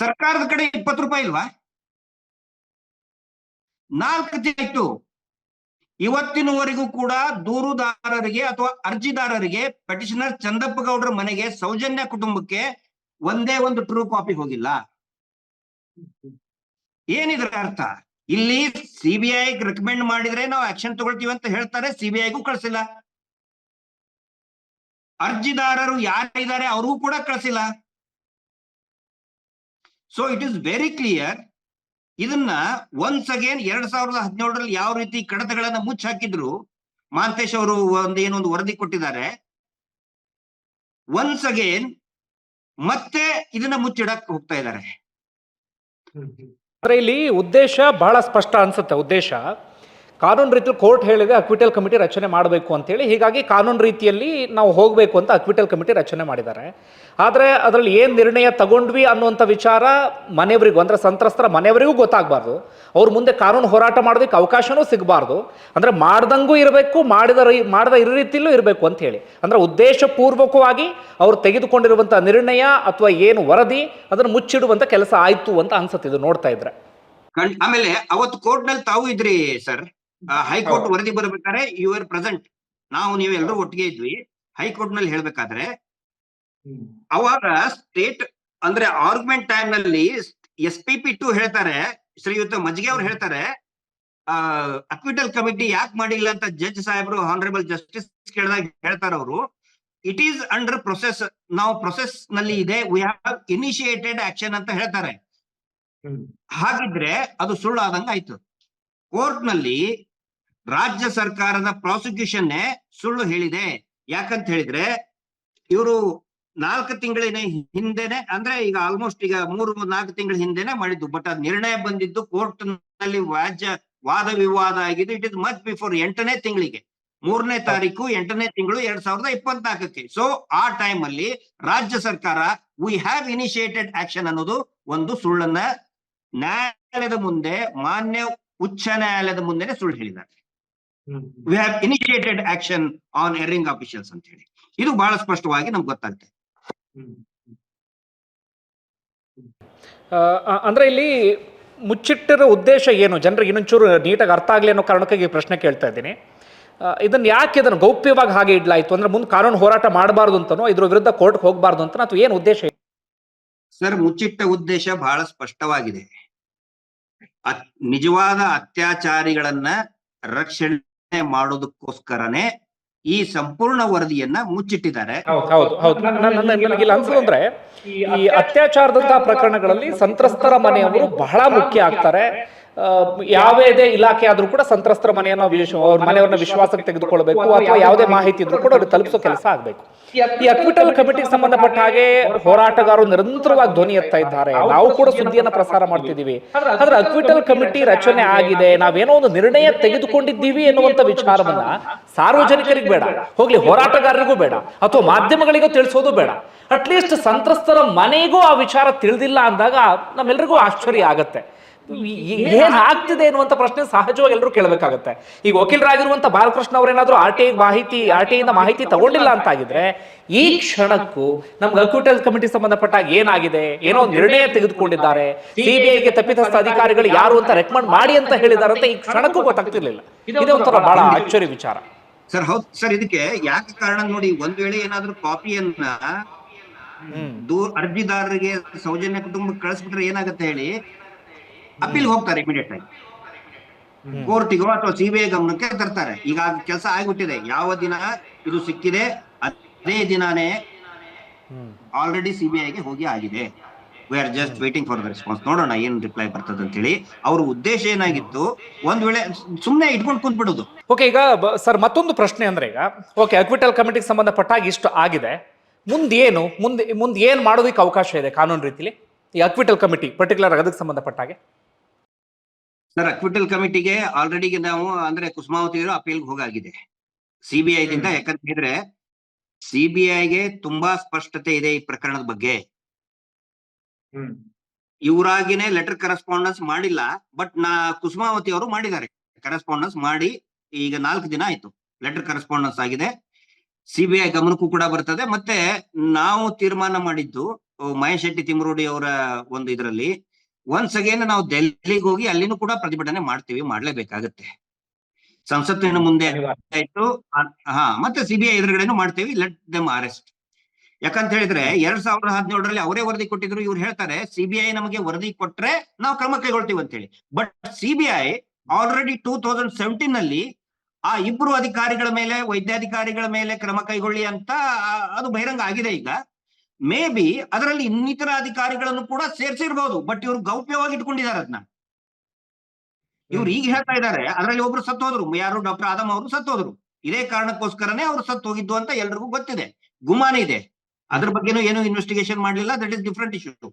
ಸರ್ಕಾರದ ಕಡೆ ಇಪ್ಪತ್ತು ರೂಪಾಯಿ ಇಲ್ವಾ? ನಾಲ್ಕು ತಿಂಗಳು ಇವತ್ತಿನವರೆಗೂ ಕೂಡ ದೂರುದಾರರಿಗೆ ಅಥವಾ ಅರ್ಜಿದಾರರಿಗೆ ಪೆಟಿಷನರ್ ಚಂದಪ್ಪ ಗೌಡರ ಮನೆಗೆ ಸೌಜನ್ಯ ಕುಟುಂಬಕ್ಕೆ ಒಂದೇ ಒಂದು ಟ್ರೂ ಕಾಪಿ ಹೋಗಿಲ್ಲ. ಏನಿದ್ರ ಅರ್ಥ? ಇಲ್ಲಿ ಸಿಬಿಐ ರೆಕಮೆಂಡ್ ಮಾಡಿದ್ರೆ ನಾವು ಆಕ್ಷನ್ ತಗೊಳ್ತೀವಿ ಅಂತ ಹೇಳ್ತಾರೆ ಸಿಬಿಐಗೂ ಕಳ್ಸಿಲ್ಲ. ಅರ್ಜಿದಾರರು ಯಾರಿದ್ದಾರೆ ಅವ್ರಿಗೂ ಕೂಡ ಕಳ್ಸಿಲ್ಲ. So it is very clear ಇದನ್ನ ಒನ್ಸ್ ಅಗೇನ್ ಎರಡ್ ಸಾವಿರದ ಹದಿನೇಳರಲ್ಲಿ ಯಾವ ರೀತಿ ಕಡತಗಳನ್ನ ಮುಚ್ಚಾಕಿದ್ರು ಮಾಂತೇಶ್ ಅವರು ಒಂದು ಏನೊಂದು ವರದಿ ಕೊಟ್ಟಿದ್ದಾರೆ. ಒನ್ಸ್ ಅಗೇನ್ ಮತ್ತೆ ಇದನ್ನ ಮುಚ್ಚಿಡಕ್ ಹೋಗ್ತಾ ಇದ್ದಾರೆ. ಅಂದ್ರೆ ಇಲ್ಲಿ ಉದ್ದೇಶ ಬಹಳ ಸ್ಪಷ್ಟ ಅನ್ಸುತ್ತೆ ಉದ್ದೇಶ. ಕಾನೂನು ರೀತಿಯಲ್ಲಿ ಕೋರ್ಟ್ ಹೇಳಿದೆ ಅಕ್ವಿಟಲ್ ಕಮಿಟಿ ರಚನೆ ಮಾಡಬೇಕು ಅಂತೇಳಿ. ಹೀಗಾಗಿ ಕಾನೂನು ರೀತಿಯಲ್ಲಿ ನಾವು ಹೋಗಬೇಕು ಅಂತ ಅಕ್ವಿಟಲ್ ಕಮಿಟಿ ರಚನೆ ಮಾಡಿದ್ದಾರೆ. ಆದರೆ ಅದರಲ್ಲಿ ಏನು ನಿರ್ಣಯ ತಗೊಂಡ್ವಿ ಅನ್ನುವಂಥ ವಿಚಾರ ಮನೆಯವರಿಗೂ, ಅಂದರೆ ಸಂತ್ರಸ್ತರ ಮನೆಯವರಿಗೂ ಗೊತ್ತಾಗಬಾರ್ದು. ಅವ್ರ ಮುಂದೆ ಕಾನೂನು ಹೋರಾಟ ಮಾಡೋದಕ್ಕೆ ಅವಕಾಶನೂ ಸಿಗಬಾರ್ದು. ಅಂದರೆ ಮಾಡ್ದಂಗೂ ಇರಬೇಕು, ಮಾಡಿದ ರೈ, ಮಾಡದ ಇರೋ ರೀತಿಯಲ್ಲೂ ಇರಬೇಕು ಅಂತ ಹೇಳಿ. ಅಂದರೆ ಉದ್ದೇಶಪೂರ್ವಕವಾಗಿ ಅವ್ರು ತೆಗೆದುಕೊಂಡಿರುವಂಥ ನಿರ್ಣಯ ಅಥವಾ ಏನು ವರದಿ ಅದನ್ನು ಮುಚ್ಚಿಡುವಂಥ ಕೆಲಸ ಆಯಿತು ಅಂತ ಅನ್ಸುತ್ತೆ ಇದು ನೋಡ್ತಾ ಇದ್ರೆ. ಆಮೇಲೆ ಅವತ್ತು ಕೋರ್ಟ್ನಲ್ಲಿ ತಾವು ಇದ್ರಿ ಸರ್? ಹೈಕೋರ್ಟ್ ವರದಿ ಬರ್ಬೇಕಾದ್ರೆ ಯು ಆರ್ ಪ್ರೆಸೆಂಟ್ ನಾವು ನೀವು ಎಲ್ಲರೂ ಒಟ್ಟಿಗೆ ಇದ್ವಿ. ಹೈಕೋರ್ಟ್ನಲ್ಲಿ ಹೇಳ್ಬೇಕಾದ್ರೆ ಅವಾಗ ಸ್ಟೇಟ್ ಅಂದ್ರೆ ಆರ್ಗ್ಯುಮೆಂಟ್ ಟೈಮ್ನಲ್ಲಿ ಎಸ್ ಪಿ ಪಿ ಟು ಹೇಳ್ತಾರೆ. ಶ್ರೀಯುತ ಮಜ್ಗೆ ಅವ್ರು ಹೇಳ್ತಾರೆ ಅಕ್ವಿಟಲ್ ಕಮಿಟಿ ಯಾಕೆ ಮಾಡಿಲ್ಲ ಅಂತ ಜಡ್ಜ್ ಸಾಹೇಬರು ಹಾನರೇಬಲ್ ಜಸ್ಟಿಸ್ ಕೇಳಿದಾಗ ಹೇಳ್ತಾರೆ ಅವರು. ಇಟ್ ಈಸ್ ಅಂಡರ್ ಪ್ರೊಸೆಸ್ ನಾವು ಪ್ರೊಸೆಸ್ನಲ್ಲಿ ಇದೆ. ವಿ ಹ್ಯಾವ್ ಇನಿಷಿಯೇಟೆಡ್ ಆಕ್ಷನ್ ಅಂತ ಹೇಳ್ತಾರೆ. ಹಾಗಿದ್ರೆ ಅದು ಸುಳ್ಳು ಆದಂಗ ಆಯ್ತು ಕೋರ್ಟ್ನಲ್ಲಿ ರಾಜ್ಯ ಸರ್ಕಾರದ ಪ್ರಾಸಿಕ್ಯೂಷನ್ ಸುಳ್ಳು ಹೇಳಿದೆ. ಯಾಕಂತ ಹೇಳಿದ್ರೆ, ಇವರು ನಾಲ್ಕು ತಿಂಗಳಿನ ಹಿಂದೆನೆ, ಅಂದ್ರೆ ಈಗ ಆಲ್ಮೋಸ್ಟ್ ಈಗ ಮೂರು, ನಾಲ್ಕು ತಿಂಗಳ ಹಿಂದೆನೆ ಮಾಡಿದ್ದು. ಬಟ್ ಅದ್ ನಿರ್ಣಯ ಬಂದಿದ್ದು ಕೋರ್ಟ್ನಲ್ಲಿ ವ್ಯಾಜ್ಯ ವಾದ ವಿವಾದ ಆಗಿದ್ದು ಇಟ್ ಇಸ್ ಮಚ್ ಬಿಫೋರ್ ಎಂಟನೇ ತಿಂಗಳಿಗೆ. ಮೂರನೇ ತಾರೀಕು, ಎಂಟನೇ ತಿಂಗಳು ಎರಡ್ ಸಾವಿರದ ಇಪ್ಪತ್ನಾಲ್ಕಕ್ಕೆ. ಸೊ ಆ ಟೈಮ್ ಅಲ್ಲಿ ರಾಜ್ಯ ಸರ್ಕಾರ ವಿ ಹ್ಯಾವ್ ಇನಿಶಿಯೇಟೆಡ್ ಆಕ್ಷನ್ ಅನ್ನೋದು ಒಂದು ಸುಳ್ಳನ್ನ ನ್ಯಾಯಾಲಯದ ಮುಂದೆ, ಮಾನ್ಯ, ಉಚ್ಚ ನ್ಯಾಯಾಲಯದ ಮುಂದೆನೆ ಸುಳ್ಳು ಹೇಳಿದ್ದಾರೆ. We have initiated action on erring officials ಅಂತ ಹೇಳಿ. ಇದು ಬಹಳ ಸ್ಪಷ್ಟವಾಗಿ ನಮ್ಗೆ ಆ, ಅಂದ್ರೆ ಇಲ್ಲಿ ಮುಚ್ಚಿಟ್ಟಿರೋ ಉದ್ದೇಶ ಏನು? ಜನರಿಗೆ ಇನ್ನೊಂಚೂರು ನೀಟಾಗಿ ಅರ್ಥ ಆಗಲಿ ಅನ್ನೋ ಕಾರಣಕ್ಕಾಗಿ ಈ ಪ್ರಶ್ನೆ ಕೇಳ್ತಾ ಇದ್ದೀನಿ. ಇದನ್ನು ಯಾಕೆ ಇದನ್ನು ಗೌಪ್ಯವಾಗಿ ಹಾಗೆ ಇಡ್ಲಾಯ್ತು? ಅಂದ್ರೆ ಮುಂದೆ ಕಾನೂನು ಹೋರಾಟ ಮಾಡಬಾರ್ದು ಅಂತನೋ ಇದ್ರ ವಿರುದ್ಧ ಕೋರ್ಟ್ಗೆ ಹೋಗಬಾರ್ದು ಅಂತ ಅಥವಾ ಏನು ಉದ್ದೇಶ? ಸರ್ ಮುಚ್ಚಿಟ್ಟ ಉದ್ದೇಶ ಬಹಳ ಸ್ಪಷ್ಟವಾಗಿದೆ. ಅತ್- ನಿಜವಾದ ಅತ್ಯಾಚಾರಿಗಳನ್ನ ರಕ್ಷಣೆ ಮಾಡೋದಕ್ಕೋಸ್ಕರನೇ ಈ ಸಂಪೂರ್ಣ ವರದಿಯನ್ನ ಮುಚ್ಚಿಟ್ಟಿದ್ದಾರೆ. ಅಂದ್ರೆ ಈ ಅತ್ಯಾಚಾರದಂತಹ ಪ್ರಕರಣಗಳಲ್ಲಿ ಸಂತ್ರಸ್ತರ ಮನೆಯವರು ಬಹಳ ಮುಖ್ಯ ಆಗ್ತಾರೆ. ಯಾವುದೇ ಇಲಾಖೆ ಆದ್ರೂ ಕೂಡ ಸಂತ್ರಸ್ತರ ಮನೆಯನ್ನ ವಿಶ್ವ- ಅವ್ರ ಮನೆಯವ್ರನ್ನ ವಿಶ್ವಾಸಕ್ಕೆ ತೆಗೆದುಕೊಳ್ಬೇಕು ಅಥವಾ ಯಾವುದೇ ಮಾಹಿತಿ ಇದ್ರೂ ಕೂಡ ಅವ್ರಿಗೆ ತಲುಪಿಸೋ ಕೆಲಸ ಆಗ್ಬೇಕು. ಈ ಅಕ್ವಿಟಲ್ ಕಮಿಟಿಗೆ ಸಂಬಂಧಪಟ್ಟ ಹಾಗೆ ಹೋರಾಟಗಾರರು ನಿರಂತರವಾಗಿ ಧ್ವನಿ ಎತ್ತಾ ಇದ್ದಾರೆ. ನಾವು ಕೂಡ ಸುದ್ದಿಯನ್ನ ಪ್ರಸಾರ ಮಾಡ್ತಿದ್ದೀವಿ. ಆದ್ರೆ ಅಕ್ವಿಟಲ್ ಕಮಿಟಿ ರಚನೆ ಆಗಿದೆ. ನಾವೇನೋ ಒಂದು ನಿರ್ಣಯ ತೆಗೆದುಕೊಂಡಿದ್ದೀವಿ ಎನ್ನುವಂತ ವಿಚಾರವನ್ನ ಸಾರ್ವಜನಿಕರಿಗೆ ಬೇಡ. ಹೋಗ್ಲಿ ಹೋರಾಟಗಾರರಿಗೂ ಬೇಡ. ಅಥವಾ ಮಾಧ್ಯಮಗಳಿಗೂ ತಿಳಿಸೋದು ಬೇಡ. ಅಟ್ಲೀಸ್ಟ್ ಸಂತ್ರಸ್ತರ ಮನೆಗೂ ಆ ವಿಚಾರ ತಿಳಿದಿಲ್ಲ ಅಂದಾಗ ನಮ್ಮೆಲ್ರಿಗೂ ಆಶ್ಚರ್ಯ ಆಗತ್ತೆ. ಏನ್ ಆಗ್ತಿದೆ ಎನ್ನುವಂತ ಪ್ರಶ್ನೆ ಸಹಜವಾಗಿ ಎಲ್ಲರೂ ಕೇಳಬೇಕಾಗತ್ತೆ. ಈಗ ವಕೀಲರಾಗಿರುವಂತ ಬಾಲಕೃಷ್ಣ ಅವರೇನಾದ್ರೂ ಆರ್ ಟಿ ಮಾಹಿತಿ ಆರ್ ಟಿ ಇಂದ ಮಾಹಿತಿ ತಗೊಂಡಿಲ್ಲ ಅಂತ ಆಗಿದ್ರೆ ಈ ಕ್ಷಣಕ್ಕೂ ನಮ್ಗೆ ಅಕ್ಯೂಟಲ್ ಕಮಿಟಿ ಸಂಬಂಧಪಟ್ಟಾಗ ಏನಾಗಿದೆ? ಏನೋ ಒಂದು ನಿರ್ಣಯ ತೆಗೆದುಕೊಂಡಿದ್ದಾರೆ. ಸಿಬಿಐಗೆ ತಪ್ಪಿತಸ್ಥ ಅಧಿಕಾರಿಗಳು ಯಾರು ಅಂತ ರೆಕಮೆಂಡ್ ಮಾಡಿ ಅಂತ ಹೇಳಿದಾರೆ ಅಂತ ಈ ಕ್ಷಣಕ್ಕೂ ಗೊತ್ತಾಗ್ತಿರ್ಲಿಲ್ಲ. ಇದೇ ಒಂಥರ ಬಹಳ ಆಶ್ಚರ್ಯ ವಿಚಾರ. ಸರ್ ಹೌದು. ಸರ್ ಇದಕ್ಕೆ ಯಾಕೆ ಕಾರಣ ನೋಡಿ ಒಂದ್ ವೇಳೆ ಏನಾದ್ರೂ ಕಾಪಿಯನ್ನ ಹ್ಮ್. ದೂರ ಅರ್ಜಿದಾರರಿಗೆ ಸೌಜನ್ಯ ಕುಟುಂಬಕ್ಕೆ ಕಳಿಸ್ಬಿಟ್ರೆ ಏನಾಗುತ್ತೆ ಹೇಳಿ? ಅಪೀಲ್ ಹೋಗ್ತಾರೆ ಇಮಿಡಿಯೇಟ್ ಆಗಿ ಕೋರ್ಟಿಗೋ ಅಥವಾ ಸಿಬಿಐ ಗಮನಕ್ಕೆ ತರ್ತಾರೆ. ಈಗ ಕೆಲಸ ಆಗ್ಬಿಟ್ಟಿದೆ. ಯಾವ ದಿನ ಇದು ಸಿಕ್ಕಿದೆ ಅದೇ ದಿನಾನೇ ಆಲ್ರೆಡಿ ಸಿಬಿಐಗೆ ಹೋಗಿ ಆಗಿದೆ. We are just waiting for the response ನೋಡೋಣ ಏನ್ ರಿಪ್ಲೈ ಬರ್ತದೆ ಅಂತ ಹೇಳಿ ಅವ್ರ ಉದ್ದೇಶ ಏನಾಗಿತ್ತು? ಒಂದ್ ವೇಳೆ ಸುಮ್ನೆ ಇಟ್ಕೊಂಡು ಕುಂತ್ಬಿಡುದು. ಓಕೆ ಈಗ ಸರ್ ಮತ್ತೊಂದು ಪ್ರಶ್ನೆ ಅಂದ್ರೆ ಈಗ ಓಕೆ ಅಕ್ವಿಟಲ್ ಕಮಿಟಿಗೆ ಸಂಬಂಧಪಟ್ಟಾಗ ಇಷ್ಟು ಆಗಿದೆ. ಮುಂದೇನು ಮುಂದೆ ಮುಂದೆ ಏನು ಮಾಡೋದಕ್ಕೆ ಅವಕಾಶ ಇದೆ ಕಾನೂನು ರೀತಿಲಿ? ಈ ಅಕ್ವಿಟಲ್ ಕಮಿಟಿ ಪರ್ಟಿಕ್ಯುಲರ್ ಅದಕ್ಕೆ ಸಂಬಂಧಪಟ್ಟಾಗೆ? ಸರ್ ಅಕ್ವಿಟಲ್ ಕಮಿಟಿಗೆ ಆಲ್ರೆಡಿ ನಾವು ಅಂದ್ರೆ ಕುಸುಮಾವತಿ ಅಪೀಲ್ ಹೋಗಾಗಿದೆ. ಸಿಬಿಐ ದಿಂದ ಯಾಕಂತ ಹೇಳಿದ್ರೆ ಸಿಬಿಐಗೆ ತುಂಬಾ ಸ್ಪಷ್ಟತೆ ಇದೆ ಈ ಪ್ರಕರಣದ ಬಗ್ಗೆ. ಇವರಾಗಿನೇ ಲೆಟರ್ ಕರೆಸ್ಪಾಂಡೆನ್ಸ್ ಮಾಡಿಲ್ಲ ಬಟ್ ನಾ ಕುಸುಮಾವತಿ ಅವರು ಮಾಡಿದ್ದಾರೆ. ಕರೆಸ್ಪಾಂಡೆನ್ಸ್ ಮಾಡಿ ಈಗ ನಾಲ್ಕು ದಿನ ಆಯ್ತು. ಲೆಟರ್ ಕರೆಸ್ಪಾಂಡೆನ್ಸ್ ಆಗಿದೆ. ಸಿಬಿಐ ಗಮನಕ್ಕೂ ಕೂಡ ಬರ್ತದೆ. ಮತ್ತೆ ನಾವು ತೀರ್ಮಾನ ಮಾಡಿದ್ದು ಮಹೇಶ್ ಶೆಟ್ಟಿ ತಿಮರೋಡಿ ಅವರ ಒಂದು ಇದರಲ್ಲಿ ಒನ್ಸ್ ಅಗೇನ್ ನಾವು ಡೆಲ್ಲಿಗೆ ಹೋಗಿ ಅಲ್ಲಿನೂ ಕೂಡ ಪ್ರತಿಭಟನೆ ಮಾಡ್ತೀವಿ ಮಾಡ್ಲೇಬೇಕಾಗತ್ತೆ. ಸಂಸತ್ತಿನ ಮುಂದೆ ಆಯ್ತು ಹಾ ಮತ್ತೆ ಸಿಬಿಐ ಎದುರುಗಡೆನೂ ಮಾಡ್ತೀವಿ ಲೆಟ್ ದಮ್ ಅರೆಸ್ಟ್ ಯಾಕಂತ ಹೇಳಿದ್ರೆ ಎರಡ್ ಸಾವಿರದ ಹದಿನೇಳರಲ್ಲಿ ಅವರೇ ವರದಿ ಕೊಟ್ಟಿದ್ರು ಇವ್ರು ಹೇಳ್ತಾರೆ ಸಿಬಿಐ ನಮಗೆ ವರದಿ ಕೊಟ್ರೆ ನಾವು ಕ್ರಮ ಕೈಗೊಳ್ತೀವಿ ಅಂತ ಹೇಳಿ but CBI already two thousand seventeen ಅಲ್ಲಿ ಆ ಇಬ್ರು ಅಧಿಕಾರಿಗಳ ಮೇಲೆ ವೈದ್ಯಾಧಿಕಾರಿಗಳ ಮೇಲೆ ಕ್ರಮ ಕೈಗೊಳ್ಳಿ ಅಂತ ಅದು ಬಹಿರಂಗ ಆಗಿದೆ ಈಗ. ಮೇ ಬಿ ಅದರಲ್ಲಿ ಇನ್ನಿತರ ಅಧಿಕಾರಿಗಳನ್ನು ಕೂಡ ಸೇರ್ಸಿರ್ಬೋದು ಬಟ್ ಇವರು ಗೌಪ್ಯವಾಗಿ ಇಟ್ಕೊಂಡಿದ್ದಾರೆ ಅದನ್ನ ಇವ್ರು ಈಗ ಹೇಳ್ತಾ ಇದ್ದಾರೆ, ಅದರಲ್ಲಿ ಒಬ್ರು ಸತ್ತೋದ್ರು, ಯಾರು ಡಾಕ್ಟರ್ ಆದಮ್ ಅವರು ಸತ್ತೋದ್ರು. ಇದೇ ಕಾರಣಕ್ಕೋಸ್ಕರನೇ ಅವ್ರು ಸತ್ತು ಹೋಗಿದ್ದು ಅಂತ ಎಲ್ರಿಗೂ ಗೊತ್ತಿದೆ. ಗುಮಾನ ಇದೆ. ಅದ್ರ ಬಗ್ಗೆನೂ ಏನು ಇನ್ವೆಸ್ಟಿಗೇಷನ್ ಮಾಡಲಿಲ್ಲ ದಟ್ ಇಸ್ ಡಿಫ್ರೆಂಟ್ ಇಶ್ಯೂ